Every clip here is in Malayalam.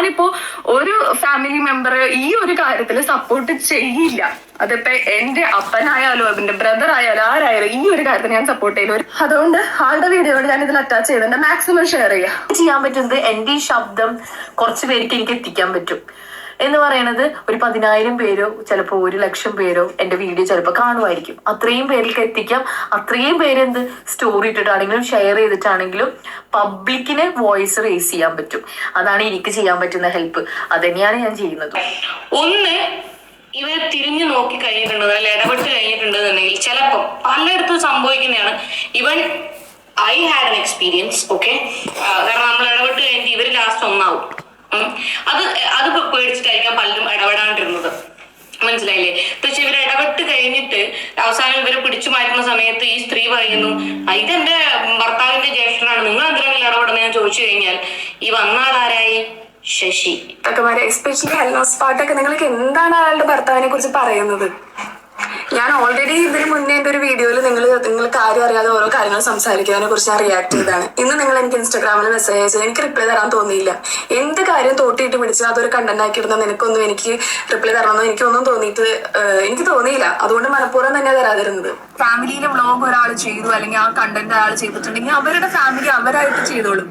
ഞാനിപ്പോ ഒരു ഫാമിലി മെമ്പർ ഈ ഒരു കാര്യത്തിൽ സപ്പോർട്ട് ചെയ്യില്ല. അതിപ്പോ എന്റെ അപ്പനായാലും എന്റെ ബ്രദർ ആയാലും ആരായാലും ഈ ഒരു കാര്യത്തിൽ ഞാൻ സപ്പോർട്ട് ചെയ്യില്ല. അതുകൊണ്ട് ആളുടെ വീഡിയോയോട് ഞാൻ ഇതിൽ അറ്റാച്ച് ചെയ്തിട്ടുണ്ട്. മാക്സിമം ഷെയർ ചെയ്യാം. ചെയ്യാൻ പറ്റുന്നത് എന്റെ ഈ ശബ്ദം കുറച്ച് പേർക്ക് എനിക്ക് എത്തിക്കാൻ പറ്റും. എന്ന് പറയുന്നത് ഒരു പതിനായിരം പേരോ ചിലപ്പോൾ ഒരു ലക്ഷം പേരോ എന്റെ വീഡിയോ ചിലപ്പോൾ കാണുമായിരിക്കും. അത്രയും പേരിലേക്ക് എത്തിക്കാം. അത്രയും പേര് എന്ത് സ്റ്റോറി ഇട്ടിട്ടാണെങ്കിലും ഷെയർ ചെയ്തിട്ടാണെങ്കിലും പബ്ലിക്കിന് വോയിസ് റേസ് ചെയ്യാൻ പറ്റും. അതാണ് എനിക്ക് ചെയ്യാൻ പറ്റുന്ന ഹെൽപ്പ് അതന്നെയാണ് ഞാൻ ചെയ്യുന്നത്. ഒന്ന് ഇവർ തിരിഞ്ഞു നോക്കി കഴിഞ്ഞിട്ടുണ്ട് അല്ലെ ഇടപെട്ട് കഴിഞ്ഞിട്ടുണ്ടെന്നുണ്ടെങ്കിൽ ചിലപ്പോൾ പലയിടത്തും സംഭവിക്കുന്നതാണ്. Even I had an experience okay കാരണം നമ്മൾ ഇടപെട്ട് കഴിഞ്ഞിട്ട് ഇവർ ലാസ്റ്റ് ഒന്നാവും. അത് അത് പേടിച്ചിട്ടായിരിക്കാം പലരും ഇടപെടാണ്ടിരുന്നത്. മനസ്സിലായില്ലേ? പക്ഷെ ഇവർ ഇടപെട്ട് കഴിഞ്ഞിട്ട് അവസാനം ഇവരെ പിടിച്ചു മാറ്റുന്ന സമയത്ത് ഈ സ്ത്രീ പറയുന്നു "ആ, ഇതെന്റെ ഭർത്താവിന്റെ ജ്യേഷ്ഠനാണ്. നിങ്ങൾ എന്തിനാണ് ഇടപെടുന്നത് ഞാൻ ചോദിച്ചു കഴിഞ്ഞാൽ ഈ വന്നാളാരായി ശശി. ഭർത്താക്കന്മാരെ എസ്പെഷ്യലി ഹെൽനോസ് പാട്ടൊക്കെ നിങ്ങൾക്ക് എന്താണ് അയാളുടെ ഭർത്താവിനെ കുറിച്ച് പറയുന്നത്? ഞാൻ ഓൾറെഡി ഇതിന് മുന്നേ എന്റെ ഒരു വീഡിയോയിൽ നിങ്ങൾ നിങ്ങൾ കാര്യം അറിയാതെ ഓരോ കാര്യങ്ങൾ സംസാരിക്കുന്നതിനെ കുറിച്ച് ഞാൻ റിയാക്ട് ചെയ്താണ് ഇന്ന് നിങ്ങൾ എനിക്ക് ഇൻസ്റ്റാഗ്രാമിൽ മെസ്സേജ് അയച്ചത് എനിക്ക് റിപ്ലൈ തരാൻ തോന്നിയില്ല. എന്ത് കാര്യം തോട്ടിയിട്ട് പിടിച്ച് അതൊരു കണ്ടന്റ് ആക്കി ഇടുന്ന നിനക്കൊന്നും എനിക്ക് റിപ്ലൈ തരണമെന്നോ എനിക്കൊന്നും തോന്നിയിട്ട് എനിക്ക് തോന്നിയില്ല. അതുകൊണ്ട് മനഃപൂർവം തന്നെ തരാതിരുന്നത്. ഫാമിലിയിലെ വ്ളോഗ് ഒരാൾ ചെയ്തു അല്ലെങ്കിൽ ആ കണ്ടന്റ് അയാൾ ചെയ്തിട്ടുണ്ടെങ്കിൽ അവരുടെ ഫാമിലി അവരായിട്ട് ചെയ്തോളും.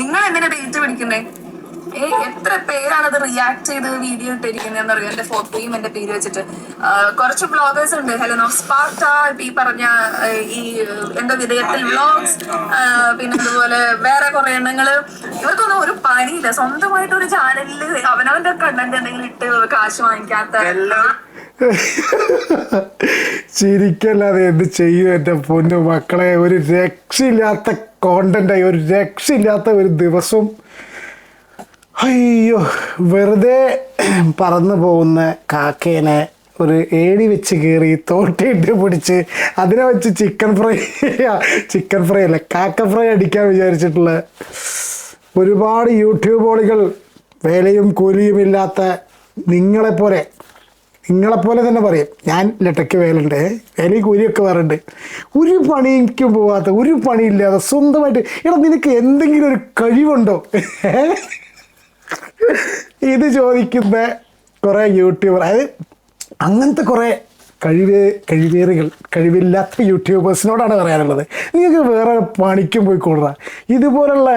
നിങ്ങൾ എന്തിനാ ഡേറ്റ് പിടിക്കുന്നേ? ഏ എത്ര പേരാണ് അത് റിയാക്ട് ചെയ്ത് വീഡിയോ ഇട്ടിരിക്കുന്നതെന്ന് അറിയാം? എന്റെ ഫോട്ടോയും എന്റെ പേര് വെച്ചിട്ട്. കുറച്ച് ബ്ലോഗേഴ്സ് ഉണ്ട്. ഹെലൻ ഓഫ് സ്പാർട്ട ഈ പറഞ്ഞ ഈ എന്റെ വിധേയത്തിൽ വ്ളോഗ്സ് പിന്നെ അതുപോലെ വേറെ കുറെ എണ്ണങ്ങൾ ഇവർക്കൊന്നും ഒരു പണിയില്ല. സ്വന്തമായിട്ട് ഒരു ചാനലിൽ അവനവന്റെ കണ്ടന്റ് എന്തെങ്കിലും ഇട്ട് കാശ് വാങ്ങിക്കാത്ത ചിരിക്കല്ലാതെ എന്ത് ചെയ്യും എന്റെ പൊന്നു മക്കളെ? ഒരു രക്ഷയില്ലാത്ത കോണ്ടന്റായി ഒരു രക്ഷയില്ലാത്ത ഒരു ദിവസം. അയ്യോ വെറുതെ പറന്നു പോകുന്ന കാക്കേനെ ഒരു ഏടി വെച്ച് കയറി തോട്ടിട്ട് പിടിച്ച് അതിനെ വെച്ച് ചിക്കൻ ഫ്രൈ ചിക്കൻ ഫ്രൈ അല്ല കാക്ക ഫ്രൈ അടിക്കാൻ വിചാരിച്ചിട്ടുള്ള ഒരുപാട് യൂട്യൂബ് ഓളികൾ വേലയും കൂലിയും ഇല്ലാത്ത നിങ്ങളെപ്പോലെ നിങ്ങളെപ്പോലെ തന്നെ പറയും. ഞാൻ ലട്ടയ്ക്ക് വേലുണ്ട് വേലയും കൂലിയൊക്കെ വേറുണ്ട്. ഒരു പണിക്കും പോവാത്ത ഒരു പണിയില്ലാതെ സ്വന്തമായിട്ട് എടാ നിനക്ക് എന്തെങ്കിലും ഒരു കഴിവുണ്ടോ? ഇത് ചോദിക്കുന്ന കുറേ യൂട്യൂബർ അതായത് അങ്ങനത്തെ കുറേ കഴിവ് കഴിവേറികൾ കഴിവില്ലാത്ത യൂട്യൂബേഴ്സിനോടാണ് പറയാനുള്ളത്. നിങ്ങൾക്ക് വേറെ പണിക്കും പോയി കൊടുക്കുക ഇതുപോലുള്ള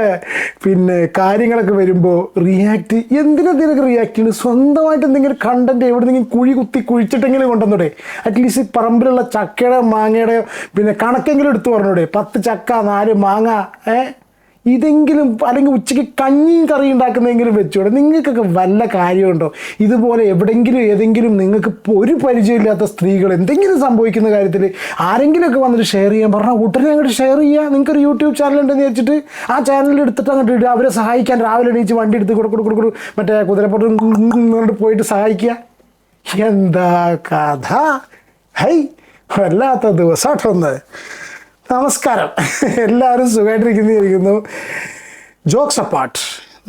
പിന്നെ കാര്യങ്ങളൊക്കെ വരുമ്പോൾ റിയാക്ട് എന്തിനാ നിനക്ക് റിയാക്ട് ചെയ്യുന്നത് സ്വന്തമായിട്ട് എന്തെങ്കിലും കണ്ടന്റ് എവിടെന്നെങ്കിലും കുഴി കുത്തി കുഴിച്ചിട്ടെങ്കിലും കൊണ്ടുവന്നൂടെ. അറ്റ്ലീസ്റ്റ് പറമ്പിലുള്ള ചക്കയുടെ മാങ്ങയുടെ പിന്നെ കണക്കെങ്കിലും എടുത്തു പറഞ്ഞൂടെ. പത്ത് ചക്ക നാല് മാങ്ങ ഏഹ് ഇതെങ്കിലും അല്ലെങ്കിൽ ഉച്ചയ്ക്ക് കഞ്ഞിയും കറി ഉണ്ടാക്കുന്നതെങ്കിലും വെച്ചുകൂടെ നിങ്ങൾക്കൊക്കെ വല്ല കാര്യമുണ്ടോ? ഇതുപോലെ എവിടെയെങ്കിലും ഏതെങ്കിലും നിങ്ങൾക്ക് ഒരു പരിചയമില്ലാത്ത സ്ത്രീകൾ എന്തെങ്കിലും സംഭവിക്കുന്ന കാര്യത്തിൽ ആരെങ്കിലുമൊക്കെ വന്നിട്ട് ഷെയർ ചെയ്യാൻ പറഞ്ഞാൽ ഉടനെ അങ്ങോട്ട് ഷെയർ ചെയ്യുക നിങ്ങൾക്കൊരു യൂട്യൂബ് ചാനൽ ഉണ്ടെന്ന് വെച്ചിട്ട് ആ ചാനലിൽ എടുത്തിട്ട് അങ്ങോട്ട് ഇടുക. അവരെ സഹായിക്കാൻ രാവിലെ എണീച്ച് വണ്ടി എടുത്ത് കൊടു കൊടു കൊടു മറ്റേ കുതിരപ്പുറത്ത് പോയിട്ട് സഹായിക്കുക. എന്താ കഥ? ഹൈ വല്ലാത്ത ദിവസം ഒന്ന് നമസ്കാരം. എല്ലാവരും സുഖമായിട്ടിരിക്കുന്നു ജോക്സ് അപ്പാർട്ട്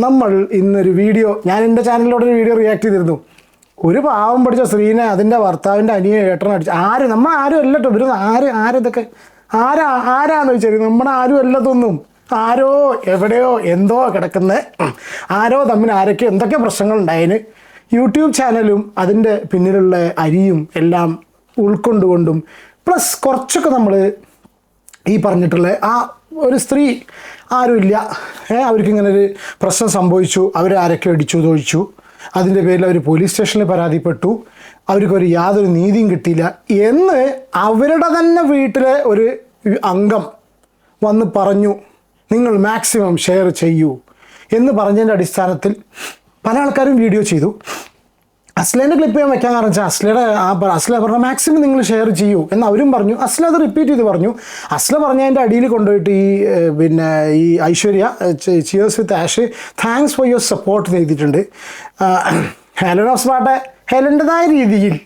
നമ്മൾ ഇന്നൊരു വീഡിയോ ഞാൻ എന്റെ ചാനലിലൂടെ ഒരു വീഡിയോ റിയാക്ട് ചെയ്തിരുന്നു. ഒരു പാവം പഠിച്ച സ്ത്രീനെ അതിന്റെ ഭർത്താവിന്റെ അനിയെ ഏട്ടനെ അടിച്ചു ആര്? നമ്മൾ ആരും അല്ല കേട്ടോ ഇവരൊന്നും ആര് ആരിതൊക്കെ? ആരാ ആരാന്ന് വെച്ചാൽ നമ്മുടെ ആരും അല്ലതൊന്നും ആരോ എവിടെയോ എന്തോ കിടക്കുന്ന. ആരോ തമ്മിൽ ആരൊക്കെ എന്തൊക്കെ പ്രശ്നങ്ങൾ ഉണ്ടായതിന് യൂട്യൂബ് ചാനലും അതിന്റെ പിന്നിലുള്ള അരിയും എല്ലാം ഉൾക്കൊണ്ടുകൊണ്ടും പ്ലസ് കുറച്ചൊക്കെ നമ്മൾ ഈ പറഞ്ഞിട്ടുള്ള ആ ഒരു സ്ത്രീ ആരുമില്ല. അവർക്കിങ്ങനെ ഒരു പ്രശ്നം സംഭവിച്ചു. അവർ ആരൊക്കെ അടിച്ചു തൊഴിച്ചു അതിന്റെ പേരിൽ അവർ പോലീസ് സ്റ്റേഷനിൽ പരാതിപ്പെട്ടു. അവർക്കൊരു യാതൊരു നീതിയും കിട്ടിയില്ല. എന്ന് അവരുടെ തന്നെ വീട്ടിലെ ഒരു അംഗം വന്ന് പറഞ്ഞു നിങ്ങൾ മാക്സിമം ഷെയർ ചെയ്യൂ. എന്ന് പറഞ്ഞതിന്റെ അടിസ്ഥാനത്തിൽ പല ആൾക്കാരും വീഡിയോ ചെയ്തു. അസ്ലേന്റെ ക്ലിപ്പ് ഞാൻ വെക്കാൻ കാരണം വെച്ചാൽ അസ്ലയുടെ ആ അസ്ല പറഞ്ഞ മാക്സിമം നിങ്ങൾ ഷെയർ ചെയ്യൂ എന്ന് അവരും പറഞ്ഞു. അസ്ല അത് റിപ്പീറ്റ് ചെയ്ത് പറഞ്ഞു. അസ്ല പറഞ്ഞതിന്റെ അടിയിൽ കൊണ്ടുപോയിട്ട് ഈ പിന്നെ ഈ Aishwarya cheers with Ash thanks for your support എഴുതിയിട്ടുണ്ട്. ഹെലൻ ഓഫ് സ്പാട്ടെ ഹെലന്റെതായ രീതിയിൽ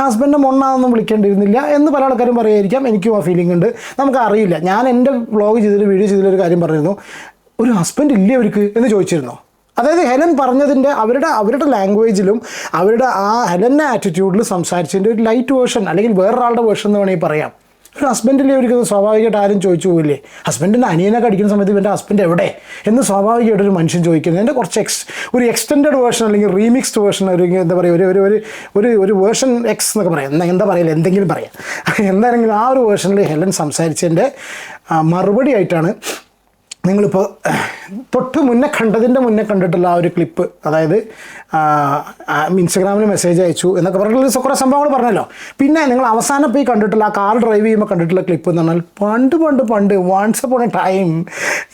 ഹസ്ബൻഡ് മൊണ്ണാണെന്നും വിളിക്കേണ്ടിയിരുന്നില്ല എന്ന് പല ആൾക്കാരും പറയായിരിക്കാം. എനിക്കും ആ ഫീലിംഗ് ഉണ്ട്. നമുക്ക് അറിയില്ല. ഞാൻ എന്റെ വ്ളോഗ് ചെയ്തിട്ട് വീഡിയോ ചെയ്തിട്ടൊരു കാര്യം പറഞ്ഞിരുന്നു. ഒരു ഹസ്ബൻഡ് ഇല്ലേ അവർക്ക്? എന്ന് ചോദിച്ചിരുന്നു. അതായത് ഹെലൻ പറഞ്ഞതിന്റെ അവരുടെ അവരുടെ ലാംഗ്വേജിലും അവരുടെ ആ ഹെലന്റെ ആറ്റിറ്റ്യൂഡിൽ സംസാരിച്ചതിന്റെ ഒരു ലൈറ്റ് വേർഷൻ അല്ലെങ്കിൽ വേറൊരാളുടെ വേർഷൻ എന്ന് വേണമെങ്കിൽ പറയാം. ഒരു ഹസ്ബൻഡിലെ ഒരു സ്വാഭാവികമായിട്ട് ആരും ചോദിച്ചു പോകില്ലേ ഹസ്ബൻഡിന്റെ അനിയനൊക്കെ അടിക്കുന്ന സമയത്ത് ഇവന്റെ ഹസ്ബൻഡ് എവിടെ? എന്ന് സ്വാഭാവികമായിട്ട് ഒരു മനുഷ്യൻ ചോദിക്കുന്നത് എന്റെ കുറച്ച് എക്സ് ഒരു എക്സ്റ്റെൻഡ് വേർഷൻ അല്ലെങ്കിൽ റീമിക്സ്ഡ് വേർഷൻ ഒരു എന്താ പറയുക ഒരു ഒരു ഒരു ഒരു വേർഷൻ എക്സ് എന്നൊക്കെ പറയാം. എന്താ പറയില്ല എന്തെങ്കിലും പറയാം. എന്തായാലും ആ ഒരു വേർഷനിൽ ഹെലൻ സംസാരിച്ചതിന്റെ മറുപടി ആയിട്ടാണ് നിങ്ങളിപ്പോൾ തൊട്ട് മുന്നേ കണ്ടതിന്റെ മുന്നേ കണ്ടിട്ടുള്ള ആ ഒരു ക്ലിപ്പ് അതായത് ഇൻസ്റ്റഗ്രാമിൽ മെസ്സേജ് അയച്ചു എന്നൊക്കെ പറഞ്ഞിട്ടുള്ള കുറേ സംഭവങ്ങൾ പറഞ്ഞല്ലോ. പിന്നെ നിങ്ങൾ അവസാനം പോയി കണ്ടിട്ടുള്ള ആ കാർ ഡ്രൈവ് ചെയ്യുമ്പോൾ കണ്ടിട്ടുള്ള ക്ലിപ്പ് എന്ന് പറഞ്ഞാൽ പണ്ട് പണ്ട് പണ്ട് വാട്സപ്പ് അപ്പോൺ ടൈം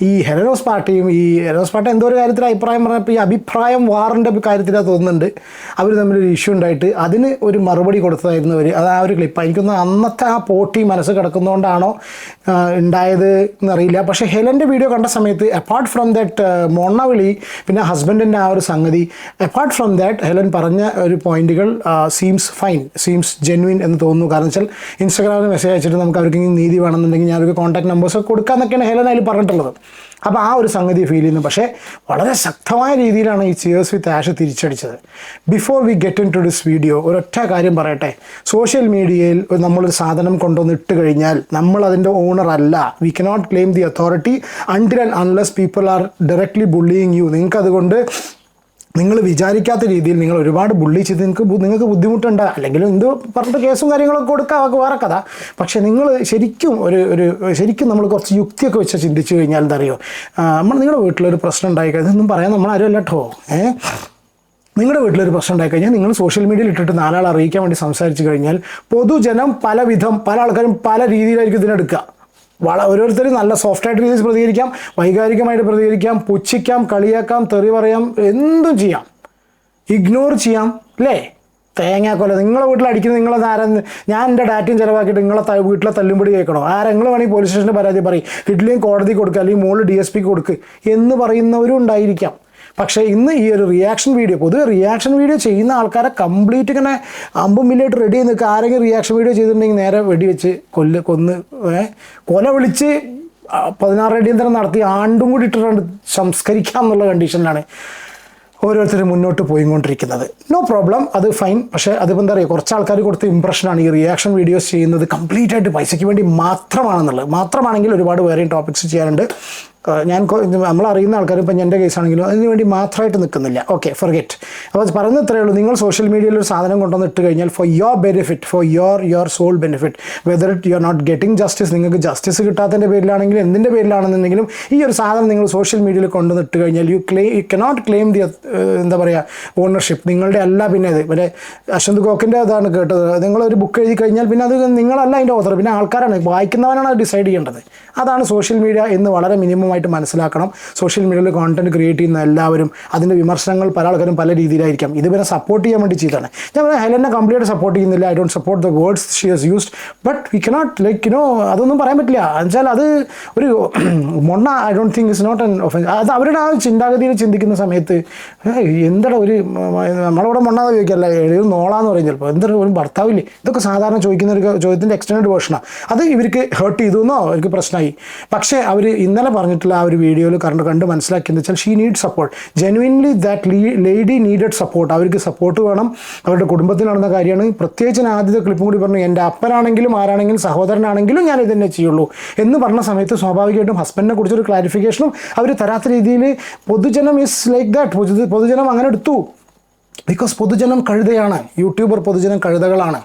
ഈ ഹെലനോസ് പാർട്ടിയും ഈ ഹെലനോസ് പാർട്ടി എന്തോ ഒരു കാര്യത്തിൽ അഭിപ്രായം പറഞ്ഞപ്പോൾ ഈ അഭിപ്രായം വാറിന്റെ കാര്യത്തിലാണ് തോന്നുന്നുണ്ട്. അവർ തമ്മിലൊരു ഇഷ്യൂ ഉണ്ടായിട്ട് അതിന് ഒരു മറുപടി കൊടുത്തതായിരുന്നു അവർ അത് ആ ഒരു ക്ലിപ്പ് എനിക്കൊന്ന് അന്നത്തെ ആ പോട്ടി മനസ്സ് കിടക്കുന്നതുകൊണ്ടാണോ ഉണ്ടായത് എന്നറിയില്ല. പക്ഷേ ഹെലന്റെ വീഡിയോ കണ്ട സമയത്ത് അപ്പാർട്ട് ഫ്രം ദാറ്റ് മൊണ്ണവിളി പിന്നെ ഹസ്ബൻഡിന്റെ ആ ഒരു സംഗതി അപ്പാർട്ട് ഫ്രം ദാറ്റ് ഹെലൻ പറഞ്ഞ ഒരു പോയിന്റുകൾ സീംസ് ഫൈൻ സീംസ് ജെന്വിൻ എന്ന് തോന്നുന്നു. കാരണം വെച്ചാൽ ഇൻസ്റ്റാഗ്രാമിൽ മെസ്സേജ് അയച്ചിട്ട് നമുക്ക് അവർക്ക് നീതി വേണമെന്നുണ്ടെങ്കിൽ ഞാൻ അവർക്ക് കോൺടാക്ട് നമ്പേഴ്സ് കൊടുക്കാമെന്നൊക്കെയാണ് ഹെലൻ അതിൽ പറഞ്ഞിട്ടുള്ളത്. അപ്പോൾ ആ ഒരു സംഗതി ഫീൽ ചെയ്യുന്നു. പക്ഷേ വളരെ ശക്തമായ രീതിയിലാണ് ഈ cheers with Ash തിരിച്ചടിച്ചത്. Before we get into this video ഒരൊറ്റ കാര്യം പറയട്ടെ. സോഷ്യൽ മീഡിയയിൽ നമ്മളൊരു സാധനം കൊണ്ടുവന്ന് ഇട്ട് കഴിഞ്ഞാൽ നമ്മൾ അതിന്റെ ഓണർ അല്ല. We cannot claim the authority until and unless people are directly bullying you നിങ്ങൾക്ക് അതുകൊണ്ട് നിങ്ങൾ വിചാരിക്കാത്ത രീതിയിൽ നിങ്ങൾ ഒരുപാട് ബുള്ളി ചെയ്ത് നിങ്ങൾക്ക് നിങ്ങൾക്ക് ബുദ്ധിമുട്ടുണ്ട്. അല്ലെങ്കിൽ എന്ത് പറഞ്ഞിട്ട് കേസും കാര്യങ്ങളൊക്കെ കൊടുക്കാം അതൊക്കെ വേറെ കഥ. പക്ഷേ നിങ്ങൾ ശരിക്കും ഒരു ഒരു ശരിക്കും നമ്മൾ കുറച്ച് യുക്തിയൊക്കെ വെച്ച് ചിന്തിച്ചു കഴിഞ്ഞാൽ എന്താ അറിയോ? നമ്മൾ നിങ്ങളുടെ വീട്ടിലൊരു പ്രശ്നം ഉണ്ടായി കഴിഞ്ഞാൽ ഇതൊന്നും പറയാൻ നമ്മൾ ആരും അല്ല കേട്ടോ ഏഹ് നിങ്ങളുടെ വീട്ടിലൊരു പ്രശ്നം ഉണ്ടായി കഴിഞ്ഞാൽ നിങ്ങൾ സോഷ്യൽ മീഡിയയിൽ ഇട്ടിട്ട് നാലാൾ അറിയിക്കാൻ വേണ്ടി സംസാരിച്ചു കഴിഞ്ഞാൽ പൊതുജനം പലവിധം പല ആൾക്കാരും പല രീതിയിലായിരിക്കും ഇതിനെടുക്കുക. വള ഓരോരുത്തരും നല്ല സോഫ്റ്റായിട്ട് രീതിയിൽ പ്രതികരിക്കാം വൈകാരികമായിട്ട് പ്രതികരിക്കാം പുച്ഛിക്കാം കളിയാക്കാം തെറി പറയാം എന്തും ചെയ്യാം. ഇഗ്നോർ ചെയ്യാം അല്ലേ തേങ്ങാക്കൊല. നിങ്ങളെ വീട്ടിൽ അടിക്കുന്നത് നിങ്ങളെ ആരും ഞാൻ എന്റെ ഡാറ്റയും ചിലവാക്കിയിട്ട് നിങ്ങളെ വീട്ടിലെ തല്ലുംപടി കേൾക്കണോ? ആരെങ്കിലും വേണമെങ്കിൽ പോലീസ് സ്റ്റേഷന്റെ പരാതി പറയും. കിട്ടില്ലെങ്കിൽ കോടതി കൊടുക്കുക അല്ലെങ്കിൽ മുകളിൽ ഡി എസ് പിക്ക് കൊടുക്കുക എന്ന് പറയുന്നവരും ഉണ്ടായിരിക്കാം. പക്ഷേ ഇന്ന് ഈ ഒരു റിയാക്ഷൻ വീഡിയോ പൊതുവെ റിയാക്ഷൻ വീഡിയോ ചെയ്യുന്ന ആൾക്കാരെ കംപ്ലീറ്റ് ഇങ്ങനെ അമ്പും മില്ലായിട്ട് റെഡി ചെയ്ത് നിൽക്കുക. ആരെങ്കിലും റിയാക്ഷൻ വീഡിയോ ചെയ്തിട്ടുണ്ടെങ്കിൽ നേരെ വെടിവെച്ച് കൊല്ല് കൊന്ന് കൊല വിളിച്ച് പതിനാറ് അടിയന്തരം നടത്തി ആണ്ടും കൂടി ഇട്ടിട്ടുണ്ട് സംസ്കരിക്കാം എന്നുള്ള കണ്ടീഷനിലാണ് ഓരോരുത്തരും മുന്നോട്ട് പോയിക്കൊണ്ടിരിക്കുന്നത്. നോ പ്രോബ്ലം അത് ഫൈൻ പക്ഷേ അതിപ്പോൾ എന്താ പറയുക കുറച്ച് ആൾക്കാർ കൊടുത്ത ഇമ്പ്രഷനാണ് ഈ റിയാക്ഷൻ വീഡിയോസ് ചെയ്യുന്നത് കംപ്ലീറ്റ് ആയിട്ട് പൈസയ്ക്ക് വേണ്ടി മാത്രമാണെന്നുള്ളത്. മാത്രമാണെങ്കിൽ ഒരുപാട് വേറെയും ടോപ്പിക്സ് ചെയ്യാനുണ്ട്. ഞാൻ നമ്മൾ അറിയുന്ന ആൾക്കാർ ഇപ്പം എന്റെ കേസാണെങ്കിലും അതിന് വേണ്ടി മാത്രമായിട്ട് നിൽക്കുന്നില്ല. ഓക്കെ ഫോർ ഗെറ്റ് അപ്പോൾ പറയുന്നത് ഇത്രയേ ഉള്ളൂ. നിങ്ങൾ സോഷ്യൽ മീഡിയയിൽ ഒരു സാധനം കൊണ്ടുവന്ന് ഇട്ട് കഴിഞ്ഞാൽ for your benefit for your your soul benefit whether it you are not getting justice നിങ്ങൾക്ക് ജസ്റ്റിസ് കിട്ടാത്തതിന്റെ പേരിലാണെങ്കിലും എന്തിന്റെ പേരിലാണെന്നുണ്ടെങ്കിലും ഈ ഒരു സാധനം നിങ്ങൾ സോഷ്യൽ മീഡിയയിൽ കൊണ്ടുവന്ന് ഇട്ട് കഴിഞ്ഞാൽ you claim you cannot claim the എന്താ പറയുക ഓണർഷിപ്പ് നിങ്ങളുടെ അല്ല പിന്നെ അത്. മറ്റേ അശ്വന്ത് ഗോക്കിന്റെ അതാണ് കേട്ടത്. നിങ്ങളൊരു ബുക്ക് എഴുതി കഴിഞ്ഞാൽ പിന്നെ അത് നിങ്ങളല്ല അതിന്റെ ഓഥർ പിന്നെ ആൾക്കാരാണ് വായിക്കുന്നവനാണ് ഡിസൈഡ് ചെയ്യേണ്ടത്. അതാണ് സോഷ്യൽ മീഡിയ എന്ന് വളരെ മിനിമമായിട്ട് മനസ്സിലാക്കണം. സോഷ്യൽ മീഡിയയിൽ കോണ്ടന്റ് ക്രിയേറ്റ് ചെയ്യുന്ന എല്ലാവരും അതിന്റെ വിമർശനങ്ങൾ പല ആൾക്കാരും പല രീതിയിലായിരിക്കാം. ഇത് പിന്നെ സപ്പോർട്ട് ചെയ്യാൻ വേണ്ടി ചെയ്താണ് ഞാൻ പറയാം, ഹെലനെ കംപ്ലീറ്റ് സപ്പോർട്ട് ചെയ്യുന്നില്ല. I don't support the words she has used but we cannot like you know അതൊന്നും പറയാൻ പറ്റില്ല. എന്നുവെച്ചാൽ അത് ഒരു മൊണ്ണ I don't think is not an offence അത് അവരുടെ ആ ചിന്താഗതിയിൽ ചിന്തിക്കുന്ന സമയത്ത് എന്താ ഒരു നമ്മളവിടെ മൊണ്ണാന്ന് ചോദിക്കല്ല ഒരു നോളാന്ന് പറയും ചിലപ്പോൾ എന്തൊരു ഒരു ഭർത്താവില്ലേ ഇതൊക്കെ സാധാരണ ചോദിക്കുന്ന ഒരു ചോദ്യത്തിന്റെ എക്സ്റ്റൻഡ് വേർഷനാണ് അത് ഇവർക്ക് ഹേർട്ട് ചെയ്തു എന്നോ? അവർക്ക് പ്രശ്നമായി. പക്ഷേ അവർ ഇന്നലെ പറഞ്ഞിട്ടുള്ള ആ ഒരു വീഡിയോയിൽ കണ്ട് കണ്ട് മനസ്സിലാക്കിയെന്ന് വെച്ചാൽ she need support genuinely that lady needed support അവർക്ക് സപ്പോർട്ട് വേണം. അവരുടെ കുടുംബത്തിൽ നടന്ന കാര്യമാണ്. പ്രത്യേകിച്ച് ഞാൻ ആദ്യത്തെ ക്ലിപ്പും കൂടി പറഞ്ഞു എന്റെ അപ്പനാണെങ്കിലും ആരാണെങ്കിലും സഹോദരനാണെങ്കിലും ഞാൻ ഇതന്നെ ചെയ്യുള്ളൂ. എന്ന് പറഞ്ഞ സമയത്ത് സ്വാഭാവികമായിട്ടും ഹസ്ബൻഡിനെ കുറിച്ചൊരു ക്ലാരിഫിക്കേഷനും അവർ തരാത്ത രീതിയിൽ പൊതുജനം ഇസ് ലൈക്ക് ദാറ്റ് പൊതുജനം അങ്ങനെ എടുത്തു. ബിക്കോസ് പൊതുജനം കഴുതയാണ്. യൂട്യൂബർ പൊതുജനം കഴുതകളാണ്.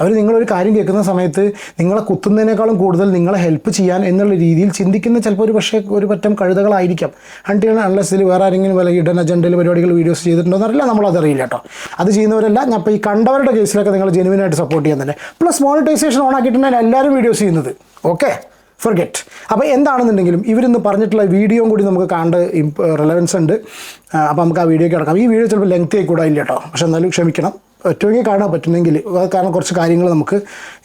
അവർ നിങ്ങളൊരു കാര്യം കേൾക്കുന്ന സമയത്ത് നിങ്ങളെ കുത്തുന്നതിനേക്കാളും കൂടുതൽ നിങ്ങളെ ഹെൽപ്പ് ചെയ്യാൻ എന്നുള്ള രീതിയിൽ ചിന്തിക്കുന്ന ചിലപ്പോൾ ഒരു പക്ഷേ ഒരു പറ്റം കഴുതകളായിരിക്കാം. അൺടിൽ അൺലെസ് ഇതിൽ വേറെ ആരെങ്കിലും വല്ല ഇടൻ അജണ്ടയിൽ പരിപാടികൾ വീഡിയോസ് ചെയ്തിട്ടുണ്ടോ എന്നറിയില്ല നമ്മളതറിയില്ല കേട്ടോ. അത് ചെയ്യുന്നവരല്ല ഞാൻ ഇപ്പോൾ ഈ കണ്ടവരുടെ കേസിലൊക്കെ നിങ്ങൾ ജെനുവിനായിട്ട് സപ്പോർട്ട് ചെയ്യാൻ തന്നെ. പ്ലസ് മോണിറ്റൈസേഷൻ ഓൺ ആക്കിയിട്ടുണ്ടെങ്കിൽ എല്ലാവരും വീഡിയോസ് ചെയ്യുന്നത്. ഓക്കെ ഫർഗെറ്റ് അപ്പോൾ എന്താണെന്നുണ്ടെങ്കിലും ഇവരിന്ന് പറഞ്ഞിട്ടുള്ള വീഡിയോയും കൂടി നമുക്ക് കാണേണ്ട റിലവൻസ് ഉണ്ട്. അപ്പോൾ നമുക്ക് ആ വീഡിയോ കിടക്കാം. ഈ വീഡിയോ ചിലപ്പോൾ ലെങ്ത് ആയി കൂടാ ഇല്ല കേട്ടോ. പക്ഷെ എന്നാലും ക്ഷമിക്കണം. പറ്റുമെങ്കിൽ കാണാൻ പറ്റുന്നെങ്കിൽ കാരണം കുറച്ച് കാര്യങ്ങൾ നമുക്ക്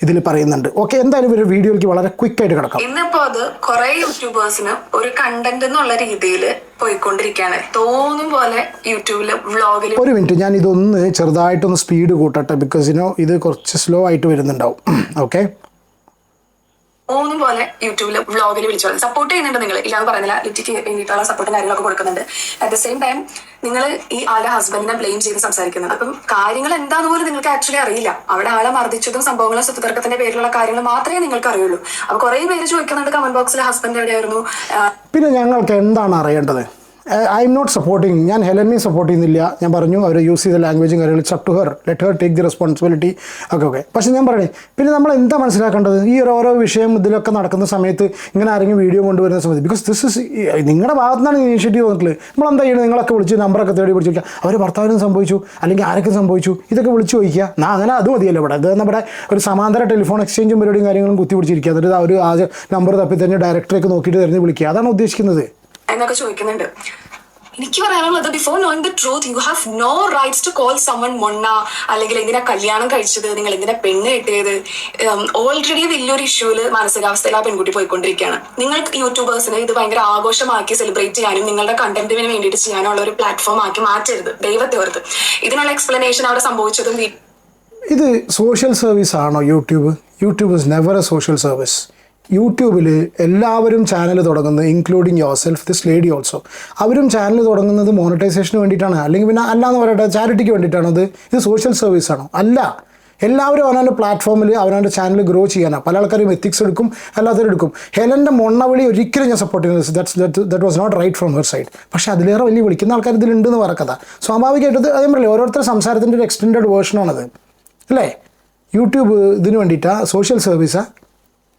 ഇതിൽ പറയുന്നുണ്ട്. ഓക്കെ എന്തായാലും ഒരു വീഡിയോയിലേക്ക് വളരെ ക്വിക്ക് ആയിട്ട് കിടക്കാം. ഇന്നിപ്പോ അത് കുറെ യൂട്യൂബേഴ്സിന് ഒരു കണ്ടന്റ് എന്നുള്ള രീതിയിൽ പോയിക്കൊണ്ടിരിക്കുകയാണ് തോന്നും പോലെ യൂട്യൂബിൽ വ്ളോഗിൽ ഒരു മിനിറ്റ് ഞാൻ ഇതൊന്ന് ചെറുതായിട്ടൊന്ന് സ്പീഡ് കൂട്ടട്ടെ ബിക്കോസ് ഇനോ ഇത് കുറച്ച് സ്ലോ ആയിട്ട് വരുന്നുണ്ടാവും. ഓക്കെ മൂന്നും പോലെ യൂട്യൂബിൽ വ്ളോഗിൽ വിളിച്ചു സപ്പോർട്ട് ചെയ്യുന്നുണ്ട് നിങ്ങൾ ഇല്ലാന്ന് പറയുന്നില്ല. ലിറ്റിക്ക് വേണ്ടിയിട്ടുള്ള സപ്പോർട്ടും കാര്യങ്ങളൊക്കെ കൊടുക്കുന്നുണ്ട്. അറ്റ് ദ സെയിം ടൈം നിങ്ങൾ ഈ ആളുടെ ഹസ്ബൻഡിനെ ബ്ലെയിം ചെയ്ത് സംസാരിക്കുന്നത്. അപ്പം കാര്യങ്ങൾ എന്താന്ന് പോലും നിങ്ങൾക്ക് ആക്ച്വലി അറിയില്ല. അവിടെ ആളെ മർദ്ദിച്ചതും സംഭവങ്ങളും സ്വത്ത് പേരിലുള്ള കാര്യങ്ങൾ മാത്രമേ നിങ്ങൾക്ക് അറിയുള്ളൂ. അപ്പൊ കുറെ പേര് ചോദിക്കുന്നുണ്ട് കമന്റ് ബോക്സിൽ ഹസ്ബൻഡ് എവിടെയായിരുന്നു? പിന്നെ ഞങ്ങൾക്ക് എന്താണ് അറിയേണ്ടത്? ഐ എം നോട്ട് സപ്പോർട്ടിങ് ഞാൻ ഹെലനെ സപ്പോർട്ട് ചെയ്യുന്നില്ല. ഞാൻ പറഞ്ഞു അവർ യൂസ് ചെയ്ത ലാംഗ്വേജും കാര്യങ്ങളും ചട്ടു her let her take the responsibility ഒക്കെ ഓക്കെ പക്ഷേ ഞാൻ പറയണേ പിന്നെ നമ്മൾ എന്താ മനസ്സിലാക്കേണ്ടത്? ഈ ഓരോ വിഷയം ഇതിലൊക്കെ നടക്കുന്ന സമയത്ത് ഇങ്ങനെ ആരെങ്കിലും വീഡിയോ കൊണ്ടുവരുന്ന സമയത്ത് ബിക്കോസ് ദിസ് ഇസ് നിങ്ങളുടെ ഭാഗത്തു നിന്നാണ് ഇനീഷ്യേറ്റീവ് വന്നിട്ടുള്ളത്. നമ്മൾ എന്താ ചെയ്യുന്നത് നിങ്ങളൊക്കെ വിളിച്ച് നമ്പറൊക്കെ തേടി പിടിച്ച് ചോദിക്കുക. അവർ ഭർത്താവിനും സംഭവിച്ചു അല്ലെങ്കിൽ ആരൊക്കെ സംഭവിച്ചു? ഇതൊക്കെ വിളിച്ച് ചോദിക്കുക. നാ അങ്ങനെ അത് മതിയല്ലോ ഇവിടെ. അത് നമ്മുടെ ഒരു സമാന്തര ടെലിഫോൺ എക്സ്ചേഞ്ചും പരിപാടിയും കാര്യങ്ങളും കുത്തി പിടിച്ചിരിക്കുക എന്നിട്ട് ഒരു ആ നമ്പർ തപ്പി തന്നെ ഡയറക്ടറേക്ക് നോക്കിയിട്ട് തിരഞ്ഞ് വിളിക്കുക. അതാണ് ഉദ്ദേശിക്കുന്നത്. എന്നൊക്കെ ചോദിക്കുന്നുണ്ട്. എനിക്ക് പറയാനുള്ളത് before knowing the truth you have no rights to call someone മൊണ്ണ അല്ലെങ്കിൽ എന്തിനാ കല്യാണം കഴിച്ചത് നിങ്ങൾ എന്തിനാ പെണ്ണ് കിട്ടിയത് ഓൾറെഡി വലിയൊരു ഇഷ്യൂൽ മാനസികാവസ്ഥയിൽ ആ പെൺകുട്ടി പോയിക്കൊണ്ടിരിക്കുകയാണ്. നിങ്ങൾ യൂട്യൂബേഴ്സിന് ഇത് ഭയങ്കര ആഘോഷമാക്കി സെലിബ്രേറ്റ് ചെയ്യാനും നിങ്ങളുടെ കണ്ടന്റിന് വേണ്ടിയിട്ട് ചെയ്യാനുള്ള ഒരു പ്ലാറ്റ്ഫോം ആക്കി മാറ്റരുത് ദൈവത്തെ ഓർത്ത്. ഇതിനുള്ള എക്സ്പ്ലനേഷൻ അവിടെ സംഭവിച്ചതും ഇത് സോഷ്യൽ സർവീസ് ആണോ YouTube? YouTube is never a social service യൂട്യൂബിൽ എല്ലാവരും ചാനൽ തുടങ്ങുന്നത് including yourself this lady also അവരും ചാനൽ തുടങ്ങുന്നത് മോണിറ്റൈസേഷന് വേണ്ടിയിട്ടാണ്. അല്ലെങ്കിൽ പിന്നെ അല്ലാന്ന് പറയട്ടെ ചാരിറ്റിക്ക് വേണ്ടിയിട്ടാണോ. അത് ഇത് സോഷ്യൽ സർവീസ് ആണോ? അല്ല. എല്ലാവരും അവനവന്റെ പ്ലാറ്റ്ഫോമിൽ അവനവന്റെ ചാനൽ ഗ്രോ ചെയ്യാനാണ് പല ആൾക്കാരും എത്തിക്സ് എടുക്കും അല്ലാത്തവരും എടുക്കും. ഹെലന്റെ മൊണ്ണവിളി ഒരിക്കലും ഞാൻ സപ്പോർട്ട് ചെയ്യുന്നത് that's that was not right from her side പക്ഷേ അതിലേറെ വലിയ വിളിക്കുന്ന ആൾക്കാർ ഇതിലുണ്ടെന്ന് പറക്കഥ. സ്വാഭാവികമായിട്ട് അതേ പറയില്ലേ ഓരോരുത്തരുടെ സംസാരത്തിന്റെ ഒരു എക്സ്റ്റെൻഡ് വേർഷനാണത് അല്ലേ? യൂട്യൂബ് ഇതിന് വേണ്ടിയിട്ടാണ് സോഷ്യൽ സർവീസാ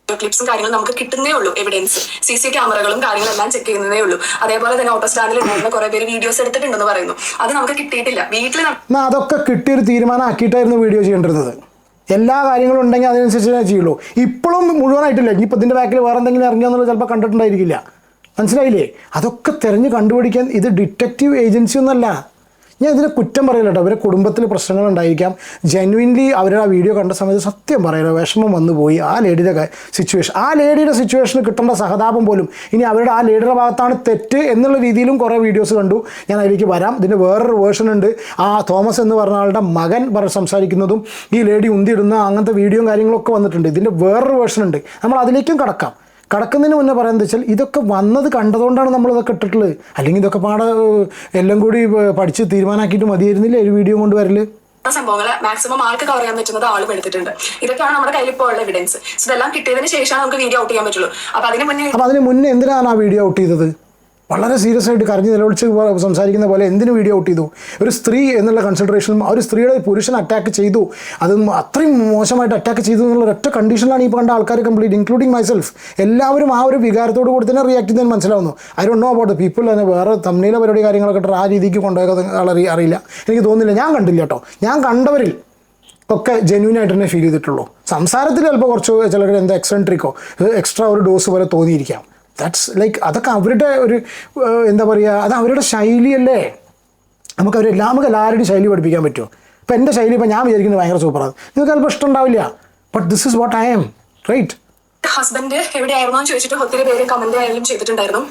ക്ലിപ്സും കാര്യങ്ങളും നമുക്ക് കിട്ടുന്നേ ഉള്ളൂ എവിഡൻസ് സി സി ക്യാമറകളും കാര്യങ്ങളെല്ലാം ചെക്ക് ചെയ്യുന്നതേ ഉള്ളൂ. അതേപോലെ തന്നെ ഓട്ടോ സ്റ്റാൻഡിൽ ഉണ്ടായിരുന്ന കുറെ പേര് വീഡിയോസ് എടുത്തിട്ടുണ്ടെന്ന് പറയുന്നു. അത് നമുക്ക് കിട്ടിയിട്ടില്ല. വീട്ടിൽ അതൊക്കെ കിട്ടിയൊരു തീരുമാനം ആക്കിയിട്ടായിരുന്നു വീഡിയോ ചെയ്യേണ്ടത് എല്ലാ കാര്യങ്ങളും ഉണ്ടെങ്കിൽ അതിനനുസരിച്ച് ചെയ്യുള്ളൂ. ഇപ്പോഴും മുഴുവനായിട്ടില്ല. ഇനിയിപ്പോൾ ഇതിന്റെ ബാക്കിൽ വേറെ എന്തെങ്കിലും ഇറങ്ങിയെന്നുള്ളത് ചിലപ്പോൾ കണ്ടിട്ടുണ്ടായിരിക്കില്ല. മനസ്സിലായില്ലേ? അതൊക്കെ തിരഞ്ഞ് കണ്ടുപിടിക്കാൻ ഇത് ഡിറ്റക്റ്റീവ് ഏജൻസി ഒന്നല്ല ഞാൻ ഇതിനെ കുറ്റം പറയില്ല കേട്ടോ. അവരുടെ കുടുംബത്തിൽ പ്രശ്നങ്ങൾ ഉണ്ടായിരിക്കാം. ജെന്വിൻലി അവരുടെ ആ വീഡിയോ കണ്ട സമയത്ത് സത്യം പറയില്ല. വിഷമം വന്നു പോയി. ആ ലേഡിയുടെ സിറ്റുവേഷൻ ആ ലേഡിയുടെ സിറ്റുവേഷന് കിട്ടേണ്ട സഹതാപം പോലും ഇനി അവരുടെ ആ ലേഡിയുടെ ഭാഗത്താണ് തെറ്റ് എന്നുള്ള രീതിയിലും കുറേ വീഡിയോസ് കണ്ടു. ഞാൻ അതിലേക്ക് വരാം. ഇതിന്റെ വേറൊരു വേർഷൻ ഉണ്ട്. ആ തോമസ് എന്ന് പറഞ്ഞ ആളുടെ മകൻ സംസാരിക്കുന്നതും ഈ ലേഡി ഉന്തിയിടുന്ന അങ്ങനത്തെ വീഡിയോയും കാര്യങ്ങളൊക്കെ വന്നിട്ടുണ്ട്. ഇതിന്റെ വേറൊരു വേർഷൻ ഉണ്ട്. നമ്മൾ അതിലേക്കും കടക്കാം. കടക്കുന്നതിന് മുന്നേ പറയുന്നത് വെച്ചാൽ ഇതൊക്കെ വന്നത് കണ്ടതുകൊണ്ടാണ് നമ്മളിതൊക്കെ ഇട്ടിട്ടുള്ളത്. അല്ലെങ്കിൽ ഇതൊക്കെ പാടെ എല്ലാം കൂടി പഠിച്ച് തീരുമാനമാക്കിയിട്ട് മതിയായിരുന്നില്ലേ ഒരു വീഡിയോ കൊണ്ടുവരൽ സംഭവങ്ങളെ മാക്സിമം ആൾക്ക് കവർ ചെയ്യാൻ പറ്റുന്നത് ആളും എടുത്തിട്ടുണ്ട്. ഇതൊക്കെയാണ് നമ്മുടെ കയ്യിൽ ഇപ്പോൾ ഉള്ള എവിഡൻസ് ഇതെല്ലാം കിട്ടിയതിന് ശേഷമാണ് നമുക്ക് വീഡിയോ ഔട്ട് ചെയ്യാൻ പറ്റുള്ളൂ. അപ്പൊ അതിന് മുന്നേ അപ്പോൾ അതിന് മുന്നേ എന്തിനാണ് ആ വീഡിയോ ഔട്ട് ചെയ്തത്? വളരെ സീരിയസ് ആയിട്ട് കരഞ്ഞ് നിലവിളിച്ച് സംസാരിക്കുന്ന പോലെ എന്തിനു വീഡിയോ ഔട്ട് ചെയ്തു? ഒരു സ്ത്രീ എന്നുള്ള കൺസിഡറേഷനും ഒരു സ്ത്രീയുടെ പുരുഷൻ അറ്റാക്ക് ചെയ്തു. അത് അത്രയും മോശമായിട്ട് അറ്റാക്ക് ചെയ്തു എന്നുള്ള ഒറ്റ കണ്ടീഷനിലാണ് ഈ കണ്ട ആൾക്കാർ കംപ്ലീറ്റ് ഇൻക്ലൂഡിങ് മൈസെൽഫ് എല്ലാവരും ആ ഒരു വികാരത്തോട് കൂടി തന്നെ റിയാക്ട് ചെയ്താൽ മനസ്സിലാവുന്നു. I don't know about people തന്നെ വേറെ തമ്മിലെ പരിപാടി കാര്യങ്ങളൊക്കെ ആ രീതിക്ക് കൊണ്ടുപോയത് അറിയില്ല. എനിക്ക് തോന്നുന്നില്ല. ഞാൻ കണ്ടില്ല കേട്ടോ. ഞാൻ കണ്ടവരിൽ ഒക്കെ ജെന്യൂൻ ആയിട്ട് തന്നെ ഫീൽ ചെയ്തിട്ടുള്ളൂ. സംസാരത്തിൽ ചിലപ്പോൾ കുറച്ച് ചിലർ എന്താ എക്സെൻട്രിക്കോ എക്സ്ട്രാ ഒരു ഡോസ് പോലെ തോന്നിയിരിക്കാം. ദാറ്റ്സ് ലൈക്ക് അതൊക്കെ അവരുടെ ഒരു എന്താ പറയുക അത് അവരുടെ ശൈലിയല്ലേ. നമുക്ക് അവർ നമുക്ക് എല്ലാവരുടെയും ശൈലി പഠിപ്പിക്കാൻ പറ്റുമോ? ഇപ്പം എന്റെ ശൈലി ഇപ്പം ഞാൻ വിചാരിക്കുന്നത് ഭയങ്കര സൂപ്പറാണ് നിങ്ങൾക്ക് ചിലപ്പോൾ ഇഷ്ടം ഉണ്ടാവില്ല. But this is what I am right husband എവിടെയായിരുന്നു എന്ന് ചോദിച്ചിട്ട് ഒത്തിരി പേര് കമന്റ് ആയാലും ചെയ്തിട്ടുണ്ടായിരുന്നു.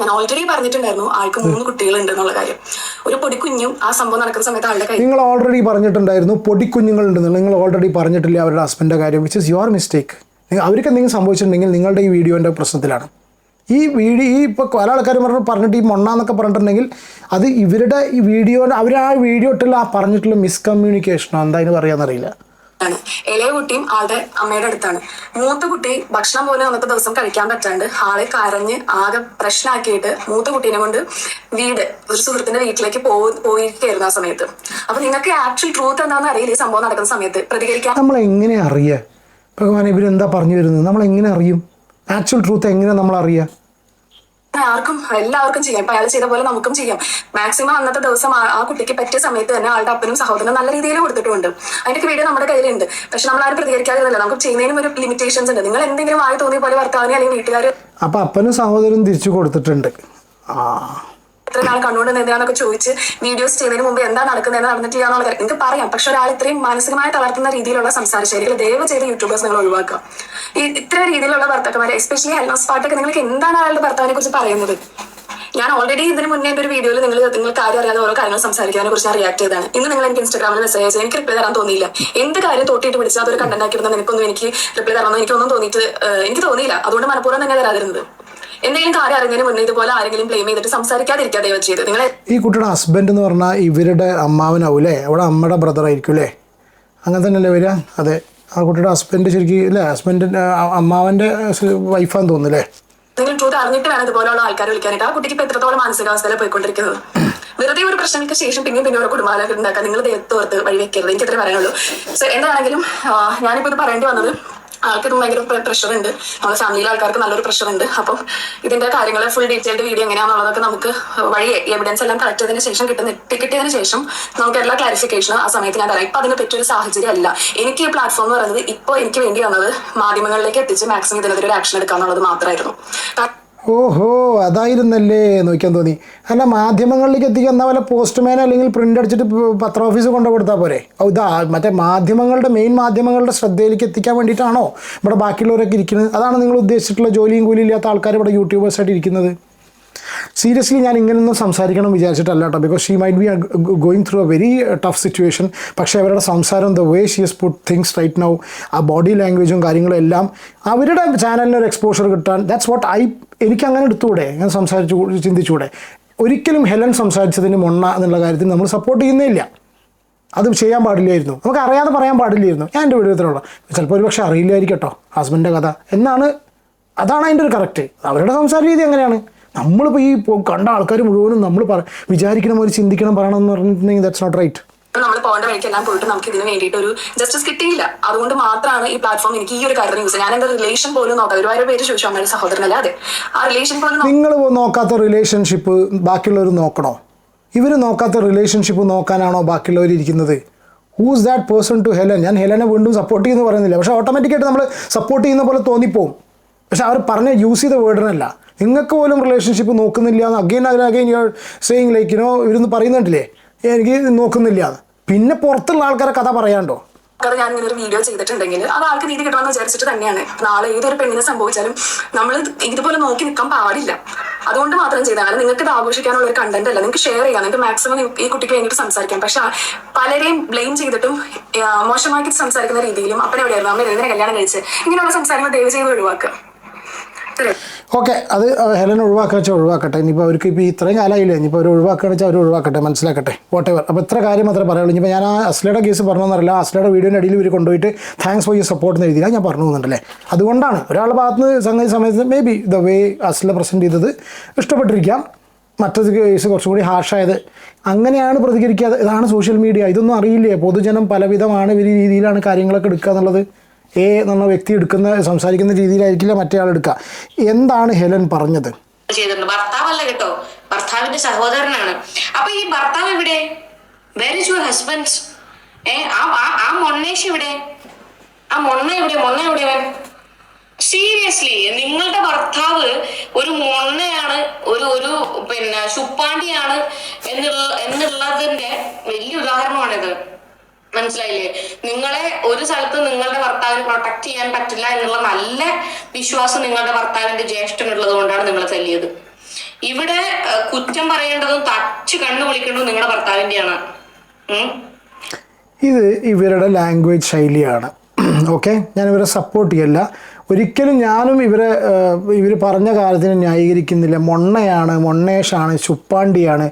ഞാൻ ഓൾറെഡി പറഞ്ഞിട്ടുണ്ടായിരുന്നു ആൾക്ക് മൂന്ന് കുട്ടികളുണ്ട് എന്നുള്ള കാര്യം. ഒരു പൊടിക്കുഞ്ഞും ആ സംഭവം നടക്കുന്ന സമയത്ത് ആളുടെ കയ്യിൽ നിങ്ങൾ ഓൾറെഡി പറഞ്ഞിട്ടുണ്ടായിരുന്നു പൊടിക്കുഞ്ഞുങ്ങളുണ്ടെന്ന്. നിങ്ങൾ ഓൾറെഡി പറഞ്ഞിട്ടില്ല അവരുടെ ഹസ്ബൻഡിന്റെ കാര്യം വിച്ച് ഇസ് യുവർ മിസ്റ്റേക്ക് അവർക്ക് എന്തെങ്കിലും സംഭവിച്ചിട്ടുണ്ടെങ്കിൽ നിങ്ങളുടെ ഈ വീഡിയോന്റെ പ്രശ്നത്തിലാണ്. ഈ വീഡിയോ ഈ ഇപ്പോൾ പല ആൾക്കാരും പറഞ്ഞു പറഞ്ഞിട്ട് ഈ മൊണ്ണ എന്നൊക്കെ പറഞ്ഞിട്ടുണ്ടെങ്കിൽ അത് ഇവരുടെ ഈ വീഡിയോ അവർ ആ വീഡിയോ ഇട്ടുള്ള ആ പറഞ്ഞിട്ടുള്ള മിസ്കമ്മ്യൂണിക്കേഷനോ എന്താ അതിന് പറയാന്നറിയില്ല ആണ്. ഇളയ കുട്ടിയും ആളുടെ അമ്മയുടെ അടുത്താണ്. മൂത്ത കുട്ടി ഭക്ഷണം പോലും അന്നത്തെ ദിവസം കഴിക്കാൻ പറ്റാണ്ട് ആളെ കരഞ്ഞ് ആകെ പ്രശ്നമാക്കിയിട്ട് മൂത്ത കുട്ടീനെ കൊണ്ട് വീട് ഒരു സുഹൃത്തിന്റെ വീട്ടിലേക്ക് പോയിരിക്കായിരുന്നു ആ സമയത്ത്. അപ്പൊ നിങ്ങൾക്ക് ആക്ച്വൽ ട്രൂത്ത് എന്താണെന്ന് അറിയില്ല ഈ സംഭവം നടക്കുന്ന സമയത്ത്. പ്രതികരിക്കാൻ നമ്മൾ എങ്ങനെ അറിയുക ഭഗവാൻ ഇവരെന്താ പറഞ്ഞു വരുന്നത്? നമ്മൾ എങ്ങനെ അറിയും? ആക്ച്വൽ ട്രൂത്ത് എങ്ങനെ നമ്മൾ അറിയുക ആർക്കും എല്ലാവർക്കും ചെയ്യാം. ഇപ്പൊ അയാൾ ചെയ്ത പോലെ നമുക്കും ചെയ്യാം. മാക്സിമം അന്നത്തെ ദിവസം ആ- കുട്ടിക്ക് പറ്റിയ സമയത്ത് തന്നെ ആളുടെ അപ്പനും സഹോദരനും നല്ല രീതിയിൽ കൊടുത്തിട്ടുണ്ട്. അതിന്റെ വീഡിയോ നമ്മുടെ കയ്യിലുണ്ട്. പക്ഷെ നമ്മൾ ആരും പ്രതികരിക്കാതെ നമുക്ക് ചെയ്യുന്നതിനും ഒരു ലിമിറ്റേഷൻസ് ഉണ്ട്. നിങ്ങൾ എന്തെങ്കിലും ആയി തോന്നിയ പോലെ ഭർത്താവിനെ അല്ലെങ്കിൽ വീട്ടുകാർ അപ്പൊ അപ്പനും സഹോദരനും തിരിച്ചു കൊടുത്തിട്ടുണ്ട്. ആ. ഇത്ര നാൾ കണ്ടുകൊണ്ട് എന്തിനാന്നൊക്കെ ചോദിച്ച് വീഡിയോസ് ചെയ്യുന്നതിന് മുമ്പ് എന്താ നടക്കുന്നത് നടന്നിട്ടില്ല എന്നുള്ള കാര്യം പറയാം. പക്ഷെ ഒരാൾ ഇത്രയും മാനസികമായി തളർത്തുന്ന രീതിയിലുള്ള സംസാര ശൈലികൾ ദയവ് ചെയ്ത് യൂട്യൂബേഴ്സ് നിങ്ങൾ ഒഴിവാക്കുക. ഈ ഇത്ര രീതിയിലുള്ള ഭർത്താക്കന്മാരെ എസ്പെഷ്യലി അൽമാസ് പാട്ടൊക്കെ നിങ്ങൾക്ക് എന്താണ് അയാളുടെ ഭർത്താവിനെ കുറിച്ച് പറയുന്നത്? ഞാൻ ഓൾറെഡി ഇതിന് മുന്നേ എന്റെ ഒരു വീഡിയോയിൽ നിങ്ങൾ നിങ്ങൾ കാര്യം അറിയാതെ ഓരോ കാര്യങ്ങൾ സംസാരിക്കാനെ കുറിച്ച് ഞാൻ റിയാക്ട് ചെയ്താണ് ഇന്ന് നിങ്ങൾ എനിക്ക് ഇൻസ്റ്റാഗ്രാമിൽ മെസ്സേജ് അയച്ചു എനിക്ക് റിപ്ലൈ തരാൻ തോന്നിയില്ല. എന്ത് കാര്യം തൊട്ടിട്ട് വിളിച്ചാൽ അതൊരു കണ്ടന്റ് ആക്കിയിരുന്ന നിനക്കൊന്നും എനിക്ക് റിപ്ലൈ തരണമെന്ന് എനിക്കൊന്നും തോന്നിയിട്ട് എനിക്ക് തോന്നിയില്ല. അതുകൊണ്ട് മനഃപൂർവം തന്നെ തരാതിരുന്നത്. എന്തെങ്കിലും കാര്യം അറിയുന്നതിന് മുന്നേ ഇതുപോലെ ആരെങ്കിലും ബ്ലെയിം ചെയ്തിട്ട് സംസാരിക്കാതിരിക്കുക ദയവ് ചെയ്ത് നിങ്ങൾ ഈ കുട്ടിയുടെ ഹസ്ബൻഡ് എന്ന് പറഞ്ഞാൽ ഇവരുടെ അമ്മാവനാവും അല്ലേ അവിടെ അമ്മയുടെ ബ്രദർ ആയിരിക്കും അല്ലേ? അങ്ങനെ തന്നെയല്ലേ വരിക? അതെ. ആ കുട്ടിയുടെ ഹസ്ബൻഡ് ശരിക്കും അല്ലേ ഹസ്ബൻഡിന്റെ അമ്മാവന്റെ വൈഫാന്ന് തോന്നുന്നു അല്ലേ നിങ്ങൾ ട്രൂത്ത് അറിഞ്ഞിട്ട് വേണം ഇതുപോലുള്ള ആൾക്കാരെ വിളിക്കാനായിട്ട്. ആ കുട്ടിക്ക് ഇപ്പൊ എത്രത്തോളം മാനസികാവസ്ഥയിൽ പോയിക്കൊണ്ടിരിക്കുന്നത്? വെറുതെ ഒരു പ്രശ്നങ്ങൾക്ക് ശേഷം പിന്നെയും പിന്നെ ഒരു കുടുംബാലോചന ഉണ്ടാക്കാൻ നിങ്ങൾ ദൈവത്തോർത്ത് വഴി വെക്കരുത്. എനിക്ക് ഇത്രേ പറയാനുള്ളൂ. സോ എന്താണെങ്കിലും ഞാനിപ്പോൾ ഞാനിപ്പോ ഇത് പറയേണ്ടി വന്നത് ആൾക്ക് ഇത് ഭയങ്കര പ്രഷർ ഉണ്ട്. നമ്മുടെ ഫാമിലിയിലെ ആൾക്കാർക്ക് നല്ലൊരു പ്രഷർ ഉണ്ട്. അപ്പം ഇതിന്റെ കാര്യങ്ങൾ ഫുൾ ഡീറ്റെയിൽഡ് വീഡിയോ എങ്ങനെയാണെന്നുള്ളതൊക്കെ നമുക്ക് വഴി എവിഡൻസ് എല്ലാം കളക്ട് ചെയ്തതിന് ശേഷം കിട്ടുന്ന കിട്ടിയതിന് ശേഷം നമുക്ക് എല്ലാ ക്ലാരിഫിക്കേഷനും ആ സമയത്ത് ഞാൻ തരാം. ഇപ്പൊ അതിനെ പറ്റിയൊരു സാഹചര്യം അല്ല എനിക്ക് ഈ പ്ലാറ്റ്ഫോം എന്ന് പറയുന്നത് ഇപ്പോൾ എനിക്ക് വേണ്ടി വന്നത് മാധ്യമങ്ങളിലേക്ക് എത്തിച്ച് മാക്സിമം ഇതിനെതിരെ ഒരു ആക്ഷൻ എടുക്കാന്നുള്ളത് മാത്രമായിരുന്നു. ഓഹോ അതായിരുന്നല്ലേ നോക്കാൻ തോന്നി. അല്ല മാധ്യമങ്ങളിലേക്ക് എത്തിക്കാൻ എന്നാൽ വല്ല പോസ്റ്റ്മാൻ അല്ലെങ്കിൽ പ്രിന്റ് അടിച്ചിട്ട് പത്ര ഓഫീസ് കൊണ്ടു കൊടുത്താൽ പോരെ? ഇതാ മറ്റേ മാധ്യമങ്ങളുടെ മെയിൻ മാധ്യമങ്ങളുടെ ശ്രദ്ധയിലേക്ക് എത്തിക്കാൻ വേണ്ടിയിട്ടാണോ ഇവിടെ ബാക്കിയുള്ളവരൊക്കെ ഇരിക്കുന്നത്? അതാണ് നിങ്ങൾ ഉദ്ദേശിച്ചിട്ടുള്ള ജോലിയും കൂലിയില്ലാത്ത ആൾക്കാർ ഇവിടെ യൂട്യൂബേഴ്സായിട്ട് ഇരിക്കുന്നത്. സീരിയസ്ലി ഞാൻ ഇങ്ങനെയൊന്നും സംസാരിക്കണം വിചാരിച്ചിട്ടല്ല കേട്ടോ. Because she might be going through a very tough situation പക്ഷേ അവരുടെ സംസാരം the way she is put things right now ആ ബോഡി ലാംഗ്വേജും കാര്യങ്ങളും എല്ലാം അവരുടെ ചാനലിന് ഒരു എക്സ്പോഷർ കിട്ടാൻ ദാറ്റ്സ് വാട്ട് ഐ എനിക്ക് അങ്ങനെ എടുത്തുകൂടെ? ഞാൻ സംസാരിച്ചു ചിന്തിച്ചുകൂടെ? ഒരിക്കലും ഹെലൻ സംസാരിച്ചതിന് മൊണ്ണ എന്നുള്ള കാര്യത്തിൽ നമ്മൾ സപ്പോർട്ട് ചെയ്യുന്നേ ഇല്ല അത് ചെയ്യാൻ പാടില്ലായിരുന്നു. നമുക്ക് അറിയാതെ പറയാൻ പാടില്ലായിരുന്നു. ഞാൻ എന്റെ വീഡിയോത്തിലുള്ള ചിലപ്പോൾ ഒരു പക്ഷേ അറിയില്ലായിരിക്കട്ടോ കേട്ടോ ഹസ്ബൻഡിന്റെ കഥ. എന്നാണ് അതാണ് അതിന്റെ ഒരു കറക്റ്റ് അവരുടെ സംസാര രീതി എങ്ങനെയാണ് നമ്മളിപ്പോൾ ഈ കണ്ട ആൾക്കാർ മുഴുവനും നമ്മൾ പറ വിചാരിക്കണം ഒരു ചിന്തിക്കണം പറയണം എന്ന് പറഞ്ഞിട്ടുണ്ടെങ്കിൽ ദാറ്റ്സ് നോട്ട് റൈറ്റ് നമ്മൾ പോകേണ്ട വഴിക്കെല്ലാം പോയിട്ട് നമുക്ക് ഇതിന് വേണ്ടിയിട്ട് ഒരു ജസ്റ്റിസ് കിട്ടിയില്ല. അതുകൊണ്ട് മാത്രമാണ് ഈ പ്ലാറ്റ്ഫോം എനിക്ക് ഈ ഒരു കാര്യത്തിന് യൂസ് ഞാൻ എന്റെ റിലേഷൻ പോലും നോക്കാതെ ഒരുപാട് പേര് ചോദിച്ചു അമ്മയുടെ സഹോദരനല്ല അതെ? ആ റിലേഷൻ പോലും നിങ്ങൾ നോക്കാത്ത റിലേഷൻഷിപ്പ് ബാക്കിയുള്ളവർ നോക്കണോ? ഇവർ നോക്കാത്ത റിലേഷൻഷിപ്പ് നോക്കാനാണോ ബാക്കിയുള്ളവർ ഇരിക്കുന്നത്? Who's that person to Helen ഞാൻ ഹെലനെ വീണ്ടും സപ്പോർട്ട് ചെയ്യുന്നു പറയുന്നില്ല. പക്ഷേ ഓട്ടോമാറ്റിക്കായിട്ട് നമ്മൾ സപ്പോർട്ട് ചെയ്യുന്ന പോലെ തോന്നിപ്പോവും. പക്ഷെ അവർ പറഞ്ഞ യൂസ് ചെയ്ത വേർഡിനല്ല നിങ്ങൾക്ക് പോലും റിലേഷൻഷിപ്പ് നോക്കുന്നില്ല എന്ന് അഗൈൻ അതിന് again you saying like you know ഇവരൊന്ന് പറയുന്നുണ്ടല്ലേ? എനിക്ക് നോക്കുന്നില്ല എന്ന്. പിന്നെ പുറത്തുള്ള ആൾക്കാരെ കഥ പറയാണ്ടോ അത് ഞാൻ ഇങ്ങനെ ഒരു വീഡിയോ ചെയ്തിട്ടുണ്ടെങ്കിൽ അത് ആൾക്ക് നീതി കിട്ടണമെന്ന് വിചാരിച്ചിട്ട് തന്നെയാണ്. നാളെ ഏതൊരു പെണ്ണിനെ സംഭവിച്ചാലും നമ്മൾ ഇതുപോലെ നോക്കി നിൽക്കാൻ പാടില്ല. അതുകൊണ്ട് മാത്രം ചെയ്താൽ കാരണം നിങ്ങൾക്ക് ഇത് ആഘോഷിക്കാനുള്ള ഒരു കണ്ടന്റ് അല്ല. നിങ്ങൾക്ക് ഷെയർ ചെയ്യാം. നിങ്ങൾക്ക് മാക്സിമം ഈ കുട്ടിക്ക് വേണ്ടിയിട്ട് സംസാരിക്കാം. പക്ഷെ പലരെയും ബ്ലെയിം ചെയ്തിട്ടും മോശമാക്കി സംസാരിക്കുന്ന രീതിയിലും അപ്പനെ എവിടെയായിരുന്നു? അമ്മ എന്തിനെ കല്യാണം കഴിച്ച്. ഇങ്ങനെയുള്ള സംസാരങ്ങൾ ദയവ് ചെയ്ത് ഒഴിവാക്കുക. ഓക്കെ അത് ഹെലൻ ഒഴിവാക്കുക വെച്ചാൽ ഒഴിവാക്കട്ടെ. ഇനിയിപ്പോൾ അവർക്ക് ഇപ്പോൾ ഇത്രയും കാലമായില്ലേ? ഇനിയിപ്പോൾ അവർ ഒഴിവാക്കുകയെന്ന് വെച്ചാൽ അവർ ഒഴിവാക്കട്ടെ മനസ്സിലാക്കട്ടെ. വോട്ടെവർ അപ്പോൾ ഇത്ര കാര്യം മാത്രമേ പറയുള്ളൂ. ഇനിയിപ്പോൾ ഞാൻ ആ അസ്ലയുടെ കേസ് പറഞ്ഞതെന്നറിയില്ല അസ്ലയുടെ വീഡിയോന്റെ അടിയിൽ ഇവർ കൊണ്ടുപോയിട്ട് താങ്ക്സ് ഫോർ യു സപ്പോർട്ട് എഴുതിയാൽ ഞാൻ പറഞ്ഞു തന്നിട്ടല്ലേ അതുകൊണ്ടാണ് ഒരാളുടെ ഭാഗത്ത് നിന്ന് സംഗതി സമയത്ത് മേ ബി ദ വേ അസ്ല പ്രസന്റ് ചെയ്തത് ഇഷ്ടപ്പെട്ടിരിക്കാം. മറ്റത് കേസ് കുറച്ചും കൂടി ഹാഷായത് അങ്ങനെയാണ് പ്രതികരിക്കാതെ ഇതാണ് സോഷ്യൽ മീഡിയ ഇതൊന്നും അറിയില്ലേ? പൊതുജനം പലവിധമാണ് ഇവർ രീതിയിലാണ് കാര്യങ്ങളൊക്കെ എടുക്കുക എന്നുള്ളത്. എ എന്നുള്ള വ്യക്തി എടുക്കുന്ന സംസാരിക്കുന്ന രീതിയിലായിരിക്കില്ല മറ്റേ ആൾ എടുക്കുക. എന്താണ് ഹെലൻ പറഞ്ഞത്? ഭർത്താവല്ല കേട്ടോ. ഭർത്താവിന്റെ സഹോദരനാണ്. അപ്പൊ ഈ ഭർത്താവ് ഇവിടെ വേർ ഇസ് യുവർ ഹസ്ബൻഡ് ഏ ആ മൊണ്ണേഷ് എവിടെ? ആ മൊണ്ണ എവിടെ? മൊണ്ണ എവിടെ സീരിയസ്ലി നിങ്ങളുടെ ഭർത്താവ് ഒരു മൊണ്ണയാണ് ഒരു ഒരു പിന്നെ ശുപ്പാണ്ടിയാണ് എന്നുള്ള എന്നുള്ളതിന്റെ വലിയ ഉദാഹരണമാണിത്. മനസ്സിലായില്ലേ? നിങ്ങളെ ഒരു സ്ഥലത്ത് നിങ്ങളുടെ ഭർത്താവിനെ പ്രൊട്ടക്ട് ചെയ്യാൻ പറ്റില്ല എന്നുള്ള നല്ല വിശ്വാസം നിങ്ങളുടെ ഭർത്താവിന്റെ ജ്യേഷ്ഠനുള്ളത് കൊണ്ടാണ് നിങ്ങൾ തല്ലിയത് ഇവിടെ കുറ്റം പറയേണ്ടതും തച്ച് കണ്ണു വിളിക്കേണ്ടതും നിങ്ങളുടെ ഭർത്താവിന്റെയാണ്. ഇത് ഇവരുടെ ലാംഗ്വേജ് ശൈലിയാണ്. ഓക്കെ ഞാൻ ഇവരെ സപ്പോർട്ട് ചെയ്യല്ല. ഒരിക്കലും ഞാനും ഇവരെ ഇവർ പറഞ്ഞ കാര്യത്തിന് ന്യായീകരിക്കുന്നില്ല. മൊണ്ണയാണ് മൊണ്ണേഷാണ് ചുപ്പാണ്ടിയാണ്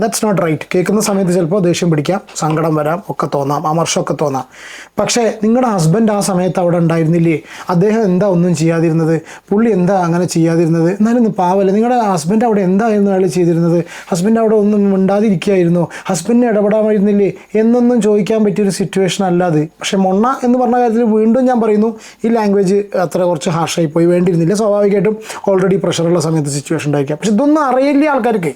ദാറ്റ്സ് നോട്ട് റൈറ്റ് കേൾക്കുന്ന സമയത്ത് ചിലപ്പോൾ ദേഷ്യം പിടിക്കാം സങ്കടം വരാം ഒക്കെ തോന്നാം അമർഷമൊക്കെ തോന്നാം. പക്ഷേ നിങ്ങളുടെ ഹസ്ബൻഡ് ആ സമയത്ത് അവിടെ ഉണ്ടായിരുന്നില്ലേ? അദ്ദേഹം എന്താ ഒന്നും ചെയ്യാതിരുന്നത്? പുള്ളി എന്താ അങ്ങനെ ചെയ്യാതിരുന്നത്? എന്നാലും ഇന്ന് പാവല്ലേ നിങ്ങളുടെ ഹസ്ബൻഡ് അവിടെ എന്തായിരുന്നു അയാൾ ചെയ്തിരുന്നത്? ഹസ്ബൻഡ് അവിടെ ഒന്നും ഉണ്ടാതിരിക്കുകയായിരുന്നു ഹസ്ബൻഡിനെ ഇടപെടാമായിരുന്നില്ലേ? എന്നൊന്നും ചോദിക്കാൻ പറ്റിയൊരു സിറ്റുവേഷൻ അല്ല അത്. പക്ഷേ മൊണ്ണ എന്ന് പറഞ്ഞ കാര്യത്തിൽ വീണ്ടും ഞാൻ പറയുന്നു ഈ ലാംഗ്വേജ് അത്ര കുറച്ച് ഹാർഷായി പോയി വേണ്ടിയിരുന്നില്ല. സ്വാഭാവികമായിട്ടും ഓൾറെഡി പ്രഷറുള്ള സമയത്ത് സിറ്റുവേഷൻ ഉണ്ടായിരിക്കാം. പക്ഷെ ഇതൊന്നും അറിയില്ല ആൾക്കാർക്ക്.